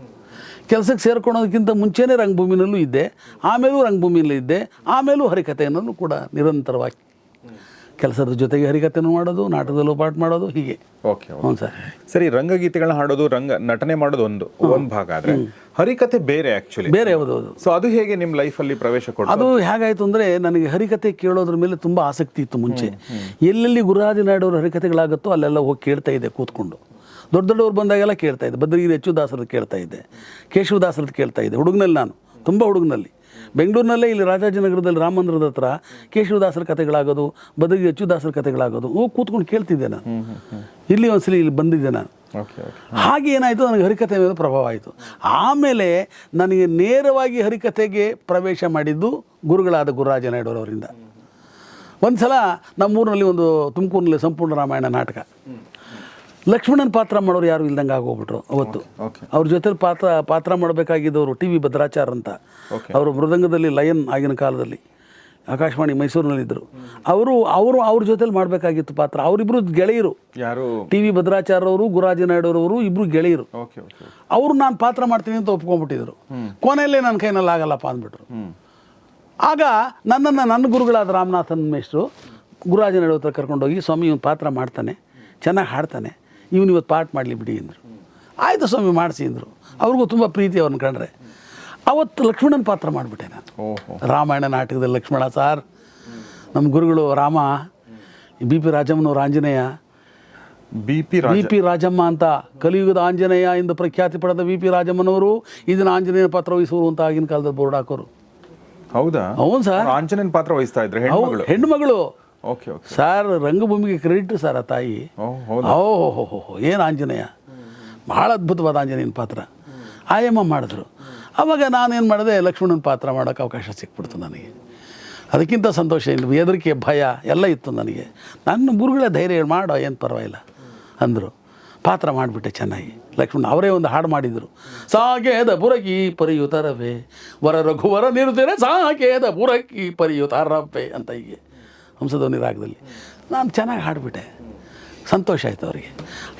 ಕೆಲಸಕ್ಕೆ ಸೇರ್ಕೊಳೋದಕ್ಕಿಂತ ಮುಂಚೆನೇ ರಂಗಭೂಮಿನಲ್ಲೂ ಇದ್ದೆ. ಆಮೇಲೂ ರಂಗಭೂಮಿಯಲ್ಲಿ ಇದ್ದೆ. ಆಮೇಲೂ ಹರಿಕಥೆಯನ್ನು ಕೂಡ ನಿರಂತರವಾಗಿ ಕೆಲಸದ ಜೊತೆಗೆ ಹರಿಕಥೆನೂ ಮಾಡೋದು ನಾಟಕದಲ್ಲೂ ಪಾಠ ಮಾಡೋದು ಹೀಗೆ. ಓಕೆ ಹ್ಞೂ ಸರ್. ಸರಿ ರಂಗಗೀತೆಗಳನ್ನ ಹಾಡೋದು ರಂಗ ನಟನೆ ಮಾಡೋದು ಒಂದು ಒಂದು ಭಾಗ ಆದರೆ ಹರಿಕತೆ ಬೇರೆ ಆ್ಯಕ್ಚುಲಿ ಬೇರೆ ಹೌದು ಹೌದು. ಸೊ ಅದು ಹೇಗೆ ನಿಮ್ಮ ಲೈಫಲ್ಲಿ ಪ್ರವೇಶ ಕೊಡ ಅದು ಹೇಗಾಯಿತು ಅಂದರೆ ನನಗೆ ಹರಿಕತೆ ಕೇಳೋದ್ರ ಮೇಲೆ ತುಂಬ ಆಸಕ್ತಿ ಇತ್ತು ಮುಂಚೆ. ಎಲ್ಲೆಲ್ಲಿ ಗುರುರಾಜ ನಾಯ್ಡವ್ರ ಹರಿಕತೆಗಳಾಗುತ್ತೋ ಅಲ್ಲೆಲ್ಲ ಹೋಗಿ ಕೇಳ್ತಾ ಇದ್ದೆ ಕೂತ್ಕೊಂಡು. ದೊಡ್ಡ ದೊಡ್ಡವ್ರು ಬಂದಾಗೆಲ್ಲ ಕೇಳ್ತಾ ಇದ್ದೆ. ಭದ್ರಗಿರಿ ಹೆಚ್ಚು ದಾಸರದ್ದು ಕೇಳ್ತಾ ಇದ್ದೆ. ಕೇಶವದಾಸರದ್ದು ಕೇಳ್ತಾ ಇದ್ದೆ. ಹುಡುಗನಲ್ಲಿ ನಾನು ತುಂಬ ಹುಡುಗನಲ್ಲಿ. ಬೆಂಗಳೂರಿನಲ್ಲೇ ಇಲ್ಲಿ ರಾಜಾಜಿನಗರದಲ್ಲಿ ರಾಮಮಂದಿರದ ಹತ್ರ ಕೇಶವದಾಸರ ಕಥೆಗಳಾಗೋದು ಬದಲಿಗೆ ಅಚ್ಚುದಾಸರ ಕಥೆಗಳಾಗೋದು ಹೋಗಿ ಕೂತ್ಕೊಂಡು ಕೇಳ್ತಿದ್ದೆ ನಾನು. ಇಲ್ಲಿ ಒಂದ್ಸಲಿ ಇಲ್ಲಿ ಬಂದಿದ್ದೆ ನಾನು. ಹಾಗೆ ಏನಾಯಿತು? ನನಗೆ ಹರಿಕಥೆ ಮೇಲೆ ಪ್ರಭಾವ ಆಯಿತು. ಆಮೇಲೆ ನನಗೆ ನೇರವಾಗಿ ಹರಿಕಥೆಗೆ ಪ್ರವೇಶ ಮಾಡಿದ್ದು ಗುರುಗಳಾದ ಗುರುರಾಜ ನಾಯ್ಡವರವರಿಂದ ಒಂದು ಸಲ ನಮ್ಮೂರಿನಲ್ಲಿ ಒಂದು ತುಮಕೂರಿನಲ್ಲಿ ಸಂಪೂರ್ಣ ರಾಮಾಯಣ ನಾಟಕ. ಲಕ್ಷ್ಮಣನ ಪಾತ್ರ ಮಾಡೋರು ಯಾರು ಇಲ್ದಂಗೆ ಆಗೋಗ್ಬಿಟ್ರು ಅವತ್ತು. ಅವ್ರ ಜೊತೆ ಪಾತ್ರ ಪಾತ್ರ ಮಾಡಬೇಕಾಗಿದ್ದವರು ಟಿ ವಿ ಭದ್ರಾಚಾರ್ ಅಂತ. ಅವರು ಮೃದಂಗದಲ್ಲಿ ಲಯನ್ ಆಗಿನ ಕಾಲದಲ್ಲಿ ಆಕಾಶವಾಣಿ ಮೈಸೂರಿನಲ್ಲಿದ್ದರು. ಅವರು ಅವರು ಅವ್ರ ಜೊತೆಲಿ ಮಾಡಬೇಕಾಗಿತ್ತು ಪಾತ್ರ. ಅವರಿಬ್ಬರು ಗೆಳೆಯರು. ಯಾರು? ಟಿ ವಿ ಭದ್ರಾಚಾರ್ಯವರು ಗುರಾಜ ನಾಯ್ಡರವರು ಇಬ್ಬರು ಗೆಳೆಯರು. ಅವರು ನಾನು ಪಾತ್ರ ಮಾಡ್ತೀನಿ ಅಂತ ಒಪ್ಕೊಂಡ್ಬಿಟ್ಟಿದ್ರು. ಕೊನೆಯಲ್ಲೇ ನನ್ನ ಕೈನಲ್ಲಿ ಆಗಲ್ಲಪ್ಪ ಅಂದ್ಬಿಟ್ರು. ಆಗ ನನ್ನನ್ನು ನನ್ನ ಗುರುಗಳಾದ ರಾಮನಾಥನ್ ಮೇಷ್ಟ್ರು ಗುರುರಾಜ ನಾಯ್ಡು ಹತ್ರ ಕರ್ಕೊಂಡೋಗಿ ಸ್ವಾಮಿ ಇವನು ಪಾತ್ರ ಮಾಡ್ತಾನೆ ಚೆನ್ನಾಗಿ ಹಾಡ್ತಾನೆ ಇವನು ಇವತ್ತು ಪಾಠ ಮಾಡಲಿ ಬಿಡಿ ಅಂದರು. ಆಯಿತು ಸ್ವಾಮಿ ಮಾಡಿಸಿ ಅಂದರು. ಅವ್ರಿಗೂ ತುಂಬ ಪ್ರೀತಿ ಅವ್ರನ್ನ ಕಂಡ್ರೆ. ಅವತ್ತು ಲಕ್ಷ್ಮಣನ ಪಾತ್ರ ಮಾಡಿಬಿಟ್ಟೆ ನಾನು. ರಾಮಾಯಣ ನಾಟಕದಲ್ಲಿ ಲಕ್ಷ್ಮಣ ಸಾರ್. ನಮ್ಮ ಗುರುಗಳು Rama B P ರಾಜಮ್ಮನವ್ರು Anjaneya. B P B P Rajamma ಅಂತ ಕಲಿಯುಗದ ಆಂಜನೇಯ ಎಂದು ಪ್ರಖ್ಯಾತಿ ಪಡೆದ ಬಿ ಪಿ ರಾಜಮ್ಮನವರು ಇದನ್ನು ಆಂಜನೇಯ ಪಾತ್ರ ವಹಿಸುವರು ಅಂತ ಆಗಿನ ಕಾಲದಲ್ಲಿ ಬೋರ್ಡ್ ಹಾಕೋರು. ಹೌದಾ? ಹೌದು ಸರ್. ಆಂಜನೇಯನ ಪಾತ್ರ ವಹಿಸ್ತಾ ಇದ್ರೆ ಹೆಣ್ಮಗಳು ಹೆಣ್ಣು ಮಗಳು. ಓಕೆ ಓಕೆ ಸರ್ ರಂಗಭೂಮಿಗೆ ಕ್ರೆಡಿಟ್ ಸರ್ ಆ ತಾಯಿ. ಓಹೋ ಏನು ಆಂಜನೇಯ? ಭಾಳ ಅದ್ಭುತವಾದ ಆಂಜನೇಯನ ಪಾತ್ರ. ಆಯಮ್ಮ ಮಾಡಿದ್ರು. ಆವಾಗ ನಾನೇನು ಮಾಡಿದೆ ಲಕ್ಷ್ಮಣನ ಪಾತ್ರ ಮಾಡೋಕ್ಕೆ ಅವಕಾಶ ಸಿಕ್ಬಿಡ್ತು ನನಗೆ. ಅದಕ್ಕಿಂತ ಸಂತೋಷ ಇಲ್ಲ ಹೆದರಿಕೆ ಭಯ ಎಲ್ಲ ಇತ್ತು ನನಗೆ. ನನ್ನ ಗುರುಗಳೇ ಧೈರ್ಯ ಮಾಡೋ ಏನು ಪರವಾಗಿಲ್ಲ ಅಂದರು. ಪಾತ್ರ ಮಾಡಿಬಿಟ್ಟೆ ಚೆನ್ನಾಗಿ. ಲಕ್ಷ್ಮಣ ಅವರೇ ಒಂದು ಹಾಡು ಮಾಡಿದರು. ಸಾಗೇದ ಬುರಕಿ ಪರಿಯುತರವೇ ವರ ರಘುವರ ನಿರುತ್ತರೆ ಸಾಗೇದ ಬುರಕಿ ಪರಿಯುತರವೇ ಅಂತ ಹೀಗೆ. ಹಂಸಧ್ವನಿ ರಾಗದಲ್ಲಿ ನಾನು ಚೆನ್ನಾಗಿ ಹಾಡಿಬಿಟ್ಟೆ. ಸಂತೋಷ ಆಯಿತು ಅವರಿಗೆ.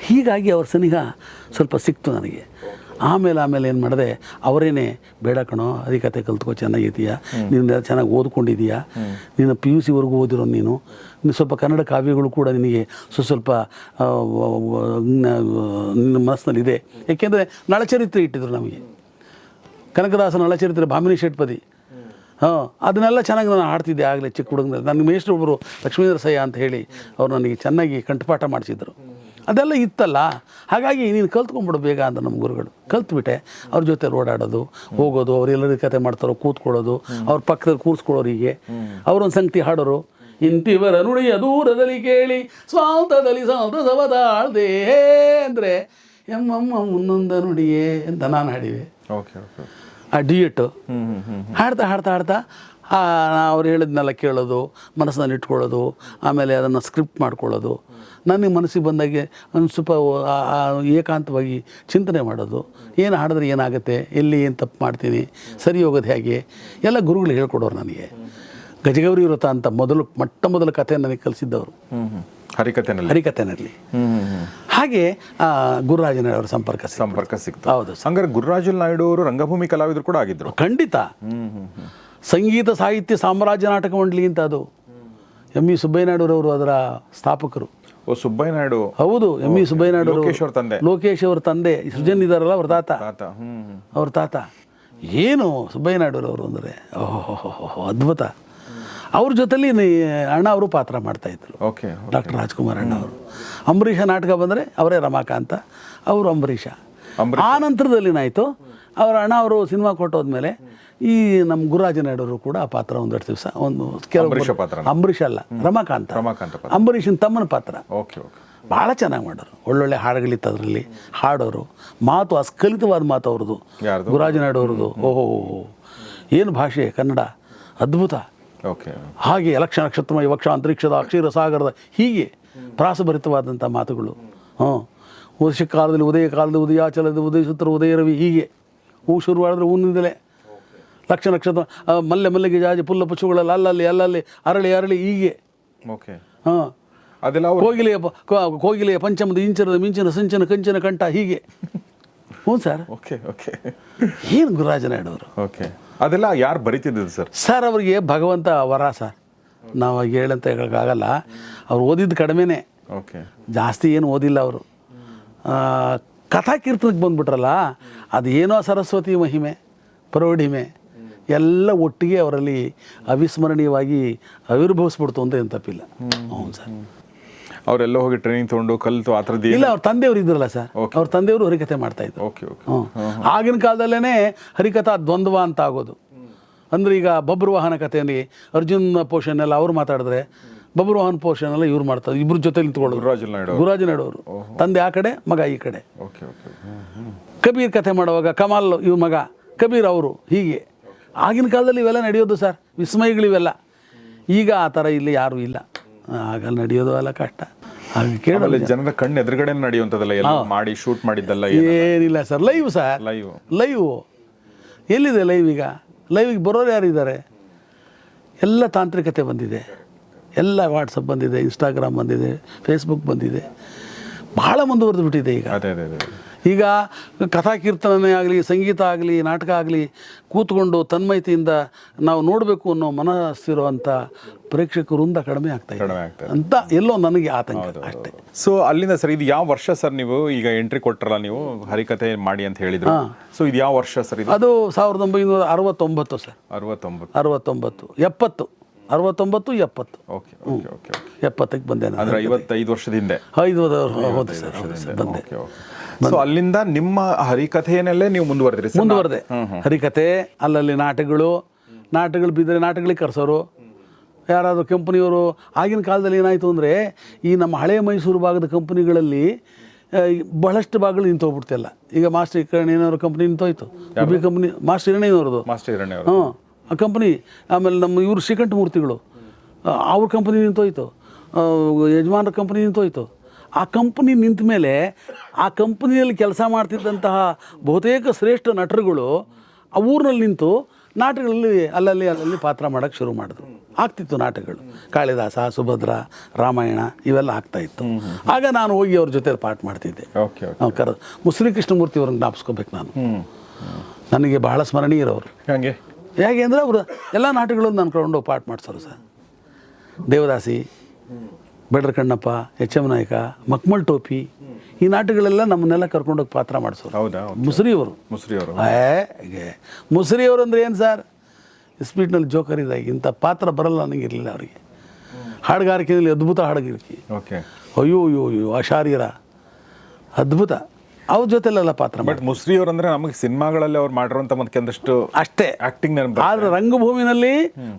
ಹೀಗಾಗಿ ಅವ್ರ ಸನಿಹ ಸ್ವಲ್ಪ ಸಿಕ್ತು ನನಗೆ. ಆಮೇಲೆ ಆಮೇಲೆ ಏನು ಮಾಡಿದೆ ಅವರೇನೆ ಬೇಡ ಕಣೋ ಅದೇ ಕತೆ ಕಲ್ತ್ಕೋ ಚೆನ್ನಾಗಿದೆಯಾ ನೀನು ಚೆನ್ನಾಗಿ ಓದ್ಕೊಂಡಿದೀಯಾ ನೀನು ಪಿ ಯು ಸಿವರೆಗೂ ಓದಿರೋ ನೀನು? ನೀನು ಸ್ವಲ್ಪ ಕನ್ನಡ ಕಾವ್ಯಗಳು ಕೂಡ ನಿನಗೆ ಸ್ವಲ್ಪ ಸ್ವಲ್ಪ ನಿನ್ನ ಮನಸ್ಸಿನಲ್ಲಿದೆ. ಏಕೆಂದರೆ ನಳಚರಿತ್ರೆ ಇಟ್ಟಿದ್ರು ನಮಗೆ. ಕನಕದಾಸ ನಳಚರಿತ್ರೆ ಭಾಮಿನಿ ಷಟ್ಪದಿ ಹಾಂ, ಅದನ್ನೆಲ್ಲ ಚೆನ್ನಾಗಿ ನಾನು ಹಾಡ್ತಿದ್ದೆ ಆಗಲೇ ಚಿಕ್ಕ ಹುಡುಗನ ನನಗೆ ಮೇಷ್ಟ್ರು ಒಬ್ಬರು ಲಕ್ಷ್ಮೀಂದ್ರ ಸಯ್ಯ ಅಂತ ಹೇಳಿ ಅವ್ರು ನನಗೆ ಚೆನ್ನಾಗಿ ಕಂಠಪಾಠ ಮಾಡಿಸಿದ್ರು. ಅದೆಲ್ಲ ಇತ್ತಲ್ಲ, ಹಾಗಾಗಿ ನೀನು ಕಲ್ತ್ಕೊಂಡ್ಬಿಡು ಬೇಗ ಅಂತ ನಮ್ಮ ಗುರುಗಳು. ಕಲ್ತ್ಬಿಟ್ಟೆ, ಅವ್ರ ಜೊತೆ ಓಡಾಡೋದು, ಹೋಗೋದು ಅವರೆಲ್ಲರ ಕತೆ ಮಾಡ್ತಾರೋ, ಕೂತ್ಕೊಳ್ಳೋದು, ಅವ್ರ ಪಕ್ಕದಲ್ಲಿ ಕೂರಿಸ್ಕೊಳ್ಳೋರು ಹೀಗೆ. ಅವರೊಂದು ಸಂಗತಿ ಹಾಡೋರು, ಇಂತಿವರ ನುಡಿಯ ದೂರದಲ್ಲಿ ಕೇಳಿ ಸ್ವಾಂತದಲ್ಲಿ ಸಂತಸವದಾಳ್ದೆ ಅಂದರೆ ಎಮ್ಮಮ್ಮ ಮುನ್ನೊಂದ ನುಡಿಯೇ ಅಂತ ನಾನು ಹಾಡಿವೆ ಓಕೆ ಓಕೆ ಆ ಡಿಯೆಟ್ಟು ಹ್ಮ್ ಹಾಡ್ತಾ ಹಾಡ್ತಾ ಹಾಡ್ತಾ ಆ, ಅವ್ರು ಹೇಳಿದ್ನೆಲ್ಲ ಕೇಳೋದು ಮನಸ್ಸಿನಲ್ಲಿ ಇಟ್ಕೊಳ್ಳೋದು ಆಮೇಲೆ ಅದನ್ನು ಸ್ಕ್ರಿಪ್ಟ್ ಮಾಡ್ಕೊಳ್ಳೋದು. ನನಗೆ ಮನಸ್ಸಿಗೆ ಬಂದಾಗೆ ಒಂದು ಸ್ವಲ್ಪ ಏಕಾಂತವಾಗಿ ಚಿಂತನೆ ಮಾಡೋದು. ಏನು ಹಾಡಿದ್ರೆ ಏನಾಗುತ್ತೆ ಎಲ್ಲಿ ಏನು ತಪ್ಪು ಮಾಡ್ತೀನಿ ಸರಿ ಹೋಗೋದು ಹೇಗೆ? ಎಲ್ಲ ಗುರುಗಳು ಹೇಳ್ಕೊಡೋರು ನನಗೆ. ಗಜಗೌರಿ ವ್ರತ ಅಂತ ಮೊದಲು ಮೊಟ್ಟ ಮೊದಲ ಕಥೆ ನನಗೆ ಕಲಿಸಿದ್ದವರು. ಹರಿಕಥೆನಲ್ಲಿ. ಹ್ಮ್ ಹಾಗೆ ಆ, ಗುರುರಾಜನ ಅವರ ಸಂಪರ್ಕ. ಸಂಪರ್ಕ ಸಿಕ್ತು. ಹೌದು. ಹಂಗಾರೆ ಗುರುರಾಜು ನಾಯ್ಡು ಅವರು ರಂಗಭೂಮಿ ಕಲಾವಿದರು ಕೂಡ ಆಗಿದ್ರು. ಖಂಡಿತ. ಸಂಗೀತ ಸಾಹಿತ್ಯ ಸಾಮ್ರಾಜ್ಯ ನಾಟಕ ಮಂಡಳಿ ಅಂತ ಅದು. ಎಂ ಇ ಸುಬ್ಬಯ್ಯನಾಯ್ಡುರವರು ಅದರ ಸ್ಥಾಪಕರು. ಓ ಸುಬ್ಬಯ್ಯನಾಯ್ಡು. ಹೌದು ಎಂ ಇ ಸುಬ್ಬಯ್ಯನಾಯ್ಡು ಲೋಕೇಶ್ ಅವ್ರ ತಂದೆ. ಲೋಕೇಶ್ ಅವ್ರ ತಂದೆ. ಸೃಜನ್ ಇದಾರಲ್ಲ ಅವ್ರ ತಾತ? ಅವ್ರ ತಾತ. ಏನು ಸುಬ್ಬಯ್ಯನಾಯ್ಡುರವರು ಅಂದರೆ? ಓಹೋ ಅದ್ಭುತ. ಅವ್ರ ಜೊತೆಲಿ ಅಣ್ಣ ಅವರು ಪಾತ್ರ ಮಾಡ್ತಾ ಇದ್ರು. ಓಕೆ ಡಾಕ್ಟರ್ ರಾಜ್ಕುಮಾರ್ ಅಣ್ಣ ಅವರು. ಅಂಬರೀಷ ನಾಟಕ ಬಂದರೆ ಅವರೇ ರಮಾಕಾಂತ ಅವರು ಅಂಬರೀಷ. ಆ ನಂತರದಲ್ಲಿ ಏನಾಯಿತು ಅವರ ಅಣ್ಣ ಅವರು ಸಿನಿಮಾ ಕೊಟ್ಟೋದ್ಮೇಲೆ ಈ ನಮ್ಮ ಗುರುರಾಜ ನಾಯ್ಡವರು ಕೂಡ ಆ ಪಾತ್ರ ಒಂದೆರಡು ದಿವಸ ಒಂದು ಅಂಬರೀಷ ಕೆಲವು ಪಾತ್ರನ? ಅಲ್ಲ ರಮಾಕಾಂತ. ಅಂಬರೀಷನ್ ತಮ್ಮನ ಪಾತ್ರ. ಓಕೆ ಓಕೆ ಭಾಳ ಚೆನ್ನಾಗಿ ಮಾಡೋರು ಒಳ್ಳೊಳ್ಳೆ ಹಾಡುಗಳಿತ್ತು ಅದರಲ್ಲಿ ಹಾಡೋರು. ಮಾತು ಅಸ್ಖಲಿತವಾದ ಮಾತು ಅವ್ರದ್ದು? ಗುರುರಾಜ ನಾಯ್ಡು ಅವ್ರದ್ದು ಓಹೋ ಏನು ಭಾಷೆ ಕನ್ನಡ. ಅದ್ಭುತ. ಓಕೆ ಹಾಗೆ ಯಲಕ್ಷ ನಕ್ಷತ್ರ ಯವಕ್ಷ ಅಂತರಿಕ್ಷದ ಅಕ್ಷೀರ ಸಾಗರದ ಹೀಗೆ ಪ್ರಾಸಭರಿತವಾದಂಥ ಮಾತುಗಳು. ಹ್ಞೂ ವರ್ಷ ಕಾಲದಲ್ಲಿ ಉದಯ ಕಾಲದಲ್ಲಿ ಉದಯಾಚಲದ ಉದಯಿಸುತ್ತರ ಉದಯ ರವಿ ಹೀಗೆ. ಹೂ ಶುರು ಮಾಡಿದ್ರೆ ಹೂನಿಂದಲೇ ಲಕ್ಷ ನಕ್ಷತ್ರ ಮಲ್ಲೆ ಮಲ್ಲಿಗೆ ಜಾಜಿ ಪುಲ್ಲ ಪುಷ್ಪಗಳಲ್ಲಿ ಅಲ್ಲಲ್ಲಿ ಅಲ್ಲಲ್ಲಿ ಅರಳಿ ಅರಳಿ ಹೀಗೆ. ಓಕೆ ಹಾಂ. ಅದೆಲ್ಲ ಕೋಗಿಲೆಯ ಕೋಗಿಲೆಯ ಪಂಚಮದ ಇಂಚರದ ಮಿಂಚಿನ ಸಂಚನ ಕಂಚನ ಕಂಠ ಹೀಗೆ. ಹ್ಞೂ ಸರ್. ಓಕೆ ಓಕೆ ಏನು ಗುರುರಾಜ ನಾಯ್ಡು ಓಕೆ ಅದೆಲ್ಲ ಯಾರು ಬರಿತಿದ್ದು ಸರ್? ಸರ್ ಅವರಿಗೆ ಭಗವಂತ ವರ ಸರ್. ನಾವು ಹೇಳಂತ ಹೇಳೋಕ್ಕಾಗಲ್ಲ. ಅವ್ರು ಓದಿದ್ದು ಕಡಿಮೆನೇ. ಓಕೆ. ಜಾಸ್ತಿ ಏನು ಓದಿಲ್ಲ ಅವರು. ಕಥಾ ಕೀರ್ತನಕ್ಕೆ ಬಂದ್ಬಿಟ್ರಲ್ಲ ಅದು ಏನೋ ಸರಸ್ವತಿ ಮಹಿಮೆ ಪ್ರೌಢಿಮೆ ಎಲ್ಲ ಒಟ್ಟಿಗೆ ಅವರಲ್ಲಿ ಅವಿಸ್ಮರಣೀಯವಾಗಿ ಆವಿರ್ಭವಿಸ್ಬಿಡ್ತು ಅಂತ ಏನು ತಪ್ಪಿಲ್ಲ. ಹ್ಞೂ ಸರ್. ಅವರೆಲ್ಲ ಹೋಗಿ ಟ್ರೈನಿಂಗ್ ತಗೊಂಡು ಕಲ್ತು ಆ ಥರದ್ದು ಇಲ್ಲ ಅವ್ರ ತಂದೆಯವರು ಇದ್ರಲ್ಲ ಸರ್. ಅವ್ರ ತಂದೆಯವರು ಹರಿಕಥೆ ಮಾಡ್ತಾ ಇದ್ರು. ಓಕೆ ಓಕೆ ಆಗಿನ ಕಾಲದಲ್ಲೇ ಹರಿಕಥಾ ದ್ವಂದ್ವ ಅಂತ ಆಗೋದು. ಅಂದರೆ ಈಗ ಬಬ್ರುವಾಹನ ಕಥೆಯಲ್ಲಿ ಅರ್ಜುನ್ ಪೋಷನ್ ಎಲ್ಲ ಅವ್ರು ಮಾತಾಡಿದ್ರೆ ಬಬ್ರುವಾಹನ್ ಪೋಷನ್ ಎಲ್ಲ ಇವ್ರು ಮಾಡ್ತಾರೆ ಇಬ್ರು ಜೊತೆ ನಿಂತ್ಕೊಳ್ಳೋದು. ಗುರುರಾಜ ನಾಯ್ಡು ಅವರು. ತಂದೆ ಆ ಕಡೆ ಮಗ ಈ ಕಡೆ. ಓಕೆ ಓಕೆ ಕಬೀರ್ ಕಥೆ ಮಾಡುವಾಗ ಕಮಾಲ್ ಇವ್ ಮಗ ಕಬೀರ್ ಅವರು ಹೀಗೆ. ಆಗಿನ ಕಾಲದಲ್ಲಿ ಇವೆಲ್ಲ ನಡೆಯೋದು ಸರ್ ವಿಸ್ಮಯಗಳಿವೆಲ್ಲ. ಈಗ ಆ ಥರ ಇಲ್ಲಿ ಯಾರೂ ಇಲ್ಲ. ಆಗ ನಡೆಯೋದು ಅಲ್ಲ ಕಷ್ಟ. ಹಾಗೆ ಜನರ ಕಣ್ಣು ಎದುರುಗಡೆ ನಡೆಯುವಂಥದ್ದಲ್ಲ ಎಲ್ಲ ಮಾಡಿ ಶೂಟ್ ಮಾಡಿದ್ದಲ್ಲ ಏನಿಲ್ಲ? Sir live sir. Live live ಎಲ್ಲಿದೆ ಲೈವ್ ಈಗ? ಲೈವಿಗೆ ಬರೋರು ಯಾರಿದ್ದಾರೆ? ಎಲ್ಲ ತಾಂತ್ರಿಕತೆ ಬಂದಿದೆ. ಎಲ್ಲ ವಾಟ್ಸಪ್ ಬಂದಿದೆ ಇನ್ಸ್ಟಾಗ್ರಾಮ್ ಬಂದಿದೆ ಫೇಸ್ಬುಕ್ ಬಂದಿದೆ. ಭಾಳ ಮುಂದುವರೆದು ಬಿಟ್ಟಿದೆ ಈಗ. ಅದೇ ಅದೇ ಅದೇ. ಈಗ ಕಥಾ ಕೀರ್ತನೆ ಆಗಲಿ ಸಂಗೀತ ಆಗಲಿ ನಾಟಕ ಆಗಲಿ ಕೂತ್ಕೊಂಡು ತನ್ಮಯತೆಯಿಂದ ನಾವು ನೋಡಬೇಕು ಅನ್ನೋ ಮನಸ್ಸಿರುವಂಥ ಪ್ರೇಕ್ಷಕರಿಂದ ಕಡಿಮೆ ಆಗ್ತಾ ಕಡಿಮೆ ಅಂತ ಎಲ್ಲೋ ನನಗೆ ಆತಂಕ ಅಷ್ಟೇ. ಸೊ ಅಲ್ಲಿಂದ ಸರ್ ಇದು ಯಾವ ವರ್ಷ ಸರ್ ನೀವು? ಈಗ ಎಂಟ್ರಿ ಕೊಟ್ಟರಲ್ಲ ನೀವು ಹರಿಕತೆ ಮಾಡಿ ಅಂತ ಹೇಳಿದ್ರು. ಸೊ ಇದು ಯಾವ ವರ್ಷ ಸರ್ ಇದು? ಅದು ಸಾವಿರದ ಒಂಬೈನೂರ ಅರವತ್ತೊಂಬತ್ತು ಸರ್. ಅರವತ್ತೊಂಬತ್ತು. ಅರವತ್ತೊಂಬತ್ತು. ಎಪ್ಪತ್ತು. ಅರವತ್ತೊಂಬತ್ತು ಎಪ್ಪತ್ತು. ಓಕೆ ಓಕೆ ಓಕೆ ಎಪ್ಪತ್ತಕ್ಕೆ ಬಂದೆ ನಾನು ಅಂದ್ರೆ ಐವತ್ತೈದು ವರ್ಷದ ಹಿಂದೆ ಐದು ಹೌದು ಸರ್ ಹೌದು ಸರ್ ಬಂದೆ. Okay okay. ಸೊ ಅಲ್ಲಿಂದ ನಿಮ್ಮ ಹರಿಕಥೆಯನ್ನಲ್ಲೇ ನೀವು ಮುಂದುವರೆದ್ರಿ ಸರ್? ಮುಂದುವರೆದೆ. ಹರಿಕಥೆ ಅಲ್ಲಲ್ಲಿ ನಾಟಕಗಳು. ನಾಟಕಗಳು ಬಿದ್ದರೆ ನಾಟಕಗಳಿಗೆ ಕರೆಸೋರು. ಯಾರಾದರೂ ಕಂಪ್ನಿಯವರು ಆಗಿನ ಕಾಲದಲ್ಲಿ ಏನಾಯಿತು ಅಂದರೆ ಈ ನಮ್ಮ ಹಳೆ ಮೈಸೂರು ಭಾಗದ ಕಂಪ್ನಿಗಳಲ್ಲಿ ಬಹಳಷ್ಟು ಭಾಗಗಳು ನಿಂತು ಹೋಗ್ಬಿಡ್ತಿಲ್ಲ ಈಗ ಮಾಸ್ಟರ್ ಹಿರಣ್ಣಯ್ಯನವ್ರ ಕಂಪ್ನಿ ನಿಂತೋಯ್ತು. ಬಿ ಕಂಪ್ನಿ ಮಾಸ್ಟರ್ ಹಿರಣ್ಣಯ್ಯನವ್ರದ್ದು ಮಾಸ್ಟರ್ ಹಿರಣ್ಯ ಹ್ಞೂ ಹಾಂ ಆ ಕಂಪ್ನಿ ಆಮೇಲೆ ನಮ್ಮ ಇವರು ಶ್ರೀಕಂಠ ಮೂರ್ತಿಗಳು. ಅವ್ರ ಕಂಪ್ನಿ ನಿಂತೋಯ್ತು ಯಜಮಾನರ ಯಜಮಾನ್ರ ಕಂಪ್ನಿ ನಿಂತೋಯ್ತು ಆ ಕಂಪ್ನಿ ನಿಂತ ಮೇಲೆ ಆ ಕಂಪ್ನಿಯಲ್ಲಿ ಕೆಲಸ ಮಾಡ್ತಿದ್ದಂತಹ ಬಹುತೇಕ ಶ್ರೇಷ್ಠ ನಟರುಗಳು ಆ ಊರಿನಲ್ಲಿ ನಿಂತು ನಾಟಕಗಳಲ್ಲಿ ಅಲ್ಲಲ್ಲಿ ಅಲ್ಲಲ್ಲಿ ಪಾತ್ರ ಮಾಡೋಕ್ಕೆ ಶುರು ಮಾಡಿದ್ರು. ಆಗ್ತಿತ್ತು ನಾಟಕಗಳು. ಕಾಳಿದಾಸ ಸುಭದ್ರ ರಾಮಾಯಣ ಇವೆಲ್ಲ ಆಗ್ತಾ ಇತ್ತು. ಆಗ ನಾನು ಹೋಗಿ ಅವ್ರ ಜೊತೆ ಪಾಠ ಮಾಡ್ತಿದ್ದೆ. ಓಕೆ ನಾವು ಕರ ಮುಸ್ಲಿ ಕೃಷ್ಣಮೂರ್ತಿ ಅವ್ರನ್ನ ಜ್ಞಾಪಿಸ್ಕೋಬೇಕು ನಾನು. ನನಗೆ ಬಹಳ ಸ್ಮರಣೀಯರವರು ಹಂಗೆ ಅಂದರೆ ಅವರು ಎಲ್ಲ ನಾಟಕಗಳನ್ನು ನಾನು ಕರ್ಕೊಂಡು ಪಾಠ ಮಾಡಿಸೋರು sir. Devadasi Bedara Kannappa H M Nayaka Makmal Topi ಈ ನಾಟಕಗಳೆಲ್ಲ ನಮ್ಮನ್ನೆಲ್ಲ ಕರ್ಕೊಂಡೋಗಿ ಪಾತ್ರ ಮಾಡಿಸೋರು. ಹೌದಾ? ಮುಸ್ರಿಯವರು. ಮುಸ್ರಿ ಅವರು ಹೇಗೆ. ಮುಸ್ರಿಯವರು ಅಂದರೆ ಏನು ಸರ್? ಸ್ಪೀಡ್ನಲ್ಲಿ ಜೋಕರ್ ಇದೆ ಇಂಥ ಪಾತ್ರ ಬರಲ್ಲ ನನಗೆ ಇರಲಿಲ್ಲ ಅವರಿಗೆ. ಹಾಡುಗಾರಿಕೆಯಲ್ಲಿ ಅದ್ಭುತ ಹಾಡುಗಾರಿಕೆ. ಓಕೆ. ಅಯ್ಯೋ ಅಯ್ಯೋ ಅಯ್ಯೋ ಅಶಾರೀರ ಅದ್ಭುತ. ಅವ್ರ ಜೊತೆಲೆಲ್ಲ ಪಾತ್ರ ಬಟ್ ಮುಸ್ರಿ ಅವ್ರು ಅಂದ್ರೆ ನಮಗೆ ಸಿನಿಮಾಗಳಲ್ಲಿ ಅವ್ರು ಮಾಡಿರುವಂತ ಮತ್ತೆ ಕೆಲವಷ್ಟು ಅಷ್ಟೇ. ಆಕ್ಟಿಂಗ್ ನೆನಪು ಆದರೆ ರಂಗಭೂಮಿನಲ್ಲಿ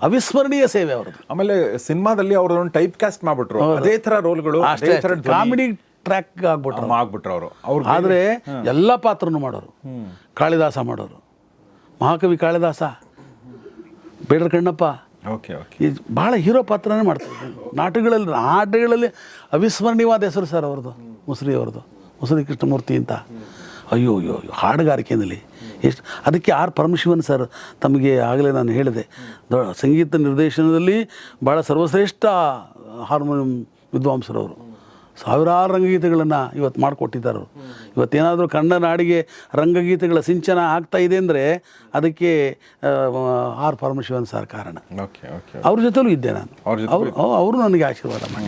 ಅವಿಸ್ಮರಣೀಯ ಸೇವೆ ಅವ್ರದ್ದು. ಆಮೇಲೆ ಸಿನಿಮಾದಲ್ಲಿ ಅವ್ರದೊಂದು ಒಂದು ಟೈಪ್ ಕಾಸ್ಟ್ ಮಾಡ್ಬಿಟ್ರು ಅದೇ ತರ ರೋಲ್ಗಳು ಅದೇ ಅಷ್ಟೇ. ತರ ಕಾಮಿಡಿ ಟ್ರ್ಯಾಕ್ ಆಗ್ಬಿಟ್ರು. ಆಗ್ಬಿಟ್ರು ಅವರು. ಅವ್ರು ಆದರೆ ಎಲ್ಲ ಪಾತ್ರನೂ ಮಾಡೋರು. ಕಾಳಿದಾಸ ಮಾಡೋರು. ಮಹಾಕವಿ ಕಾಳಿದಾಸ ಬೇಡರ್ ಕಣ್ಣಪ್ಪ. Okay okay. ಭಾಳ ಹೀರೋ ಪಾತ್ರನೇ ಮಾಡ್ತಾರೆ. ನಾಟಕಗಳಲ್ಲಿ ನಾಟಕಗಳಲ್ಲಿ ಅವಿಸ್ಮರಣೀಯವಾದ ಹೆಸರು ಸರ್ ಅವ್ರದ್ದು ಮುಸ್ರಿ ಅವ್ರದ್ದು ಮುಸ್ರಿ ಕೃಷ್ಣಮೂರ್ತಿ ಅಂತ. ಅಯ್ಯೋ ಅಯ್ಯೋ ಅಯ್ಯೋ ಹಾಡುಗಾರಿಕೆಯಲ್ಲಿ ಎಷ್ಟು ಅದಕ್ಕೆ ಆರ್ ಪರಮಶಿವನ್ ಸರ್ ತಮಗೆ ಆಗಲೇ ನಾನು ಹೇಳಿದೆ. ಸಂಗೀತ ನಿರ್ದೇಶನದಲ್ಲಿ ಭಾಳ ಸರ್ವಶ್ರೇಷ್ಠ ಹಾರ್ಮೋನಿಯಂ ವಿದ್ವಾಂಸರವರು. ಸಾವಿರಾರು ರಂಗಗೀತೆಗಳನ್ನು ಇವತ್ತು ಮಾಡಿಕೊಟ್ಟಿದ್ದಾರೆ ಅವರು ಇವತ್ತೇನಾದರೂ ಕನ್ನಡ ನಾಡಿಗೆ ರಂಗಗೀತೆಗಳ ಸಿಂಚನ ಆಗ್ತಾ ಇದೆ ಅಂದರೆ ಅದಕ್ಕೆ ಆರ್ ಪರಮಶಿವನ್ ಸರ್ ಕಾರಣ. ಓಕೆ ಓಕೆ ಅವ್ರ ಜೊತೆಲೂ ಇದ್ದೆ ನಾನು. ಅವ್ರ ನನಗೆ ಆಶೀರ್ವಾದ ಮಾಡಿ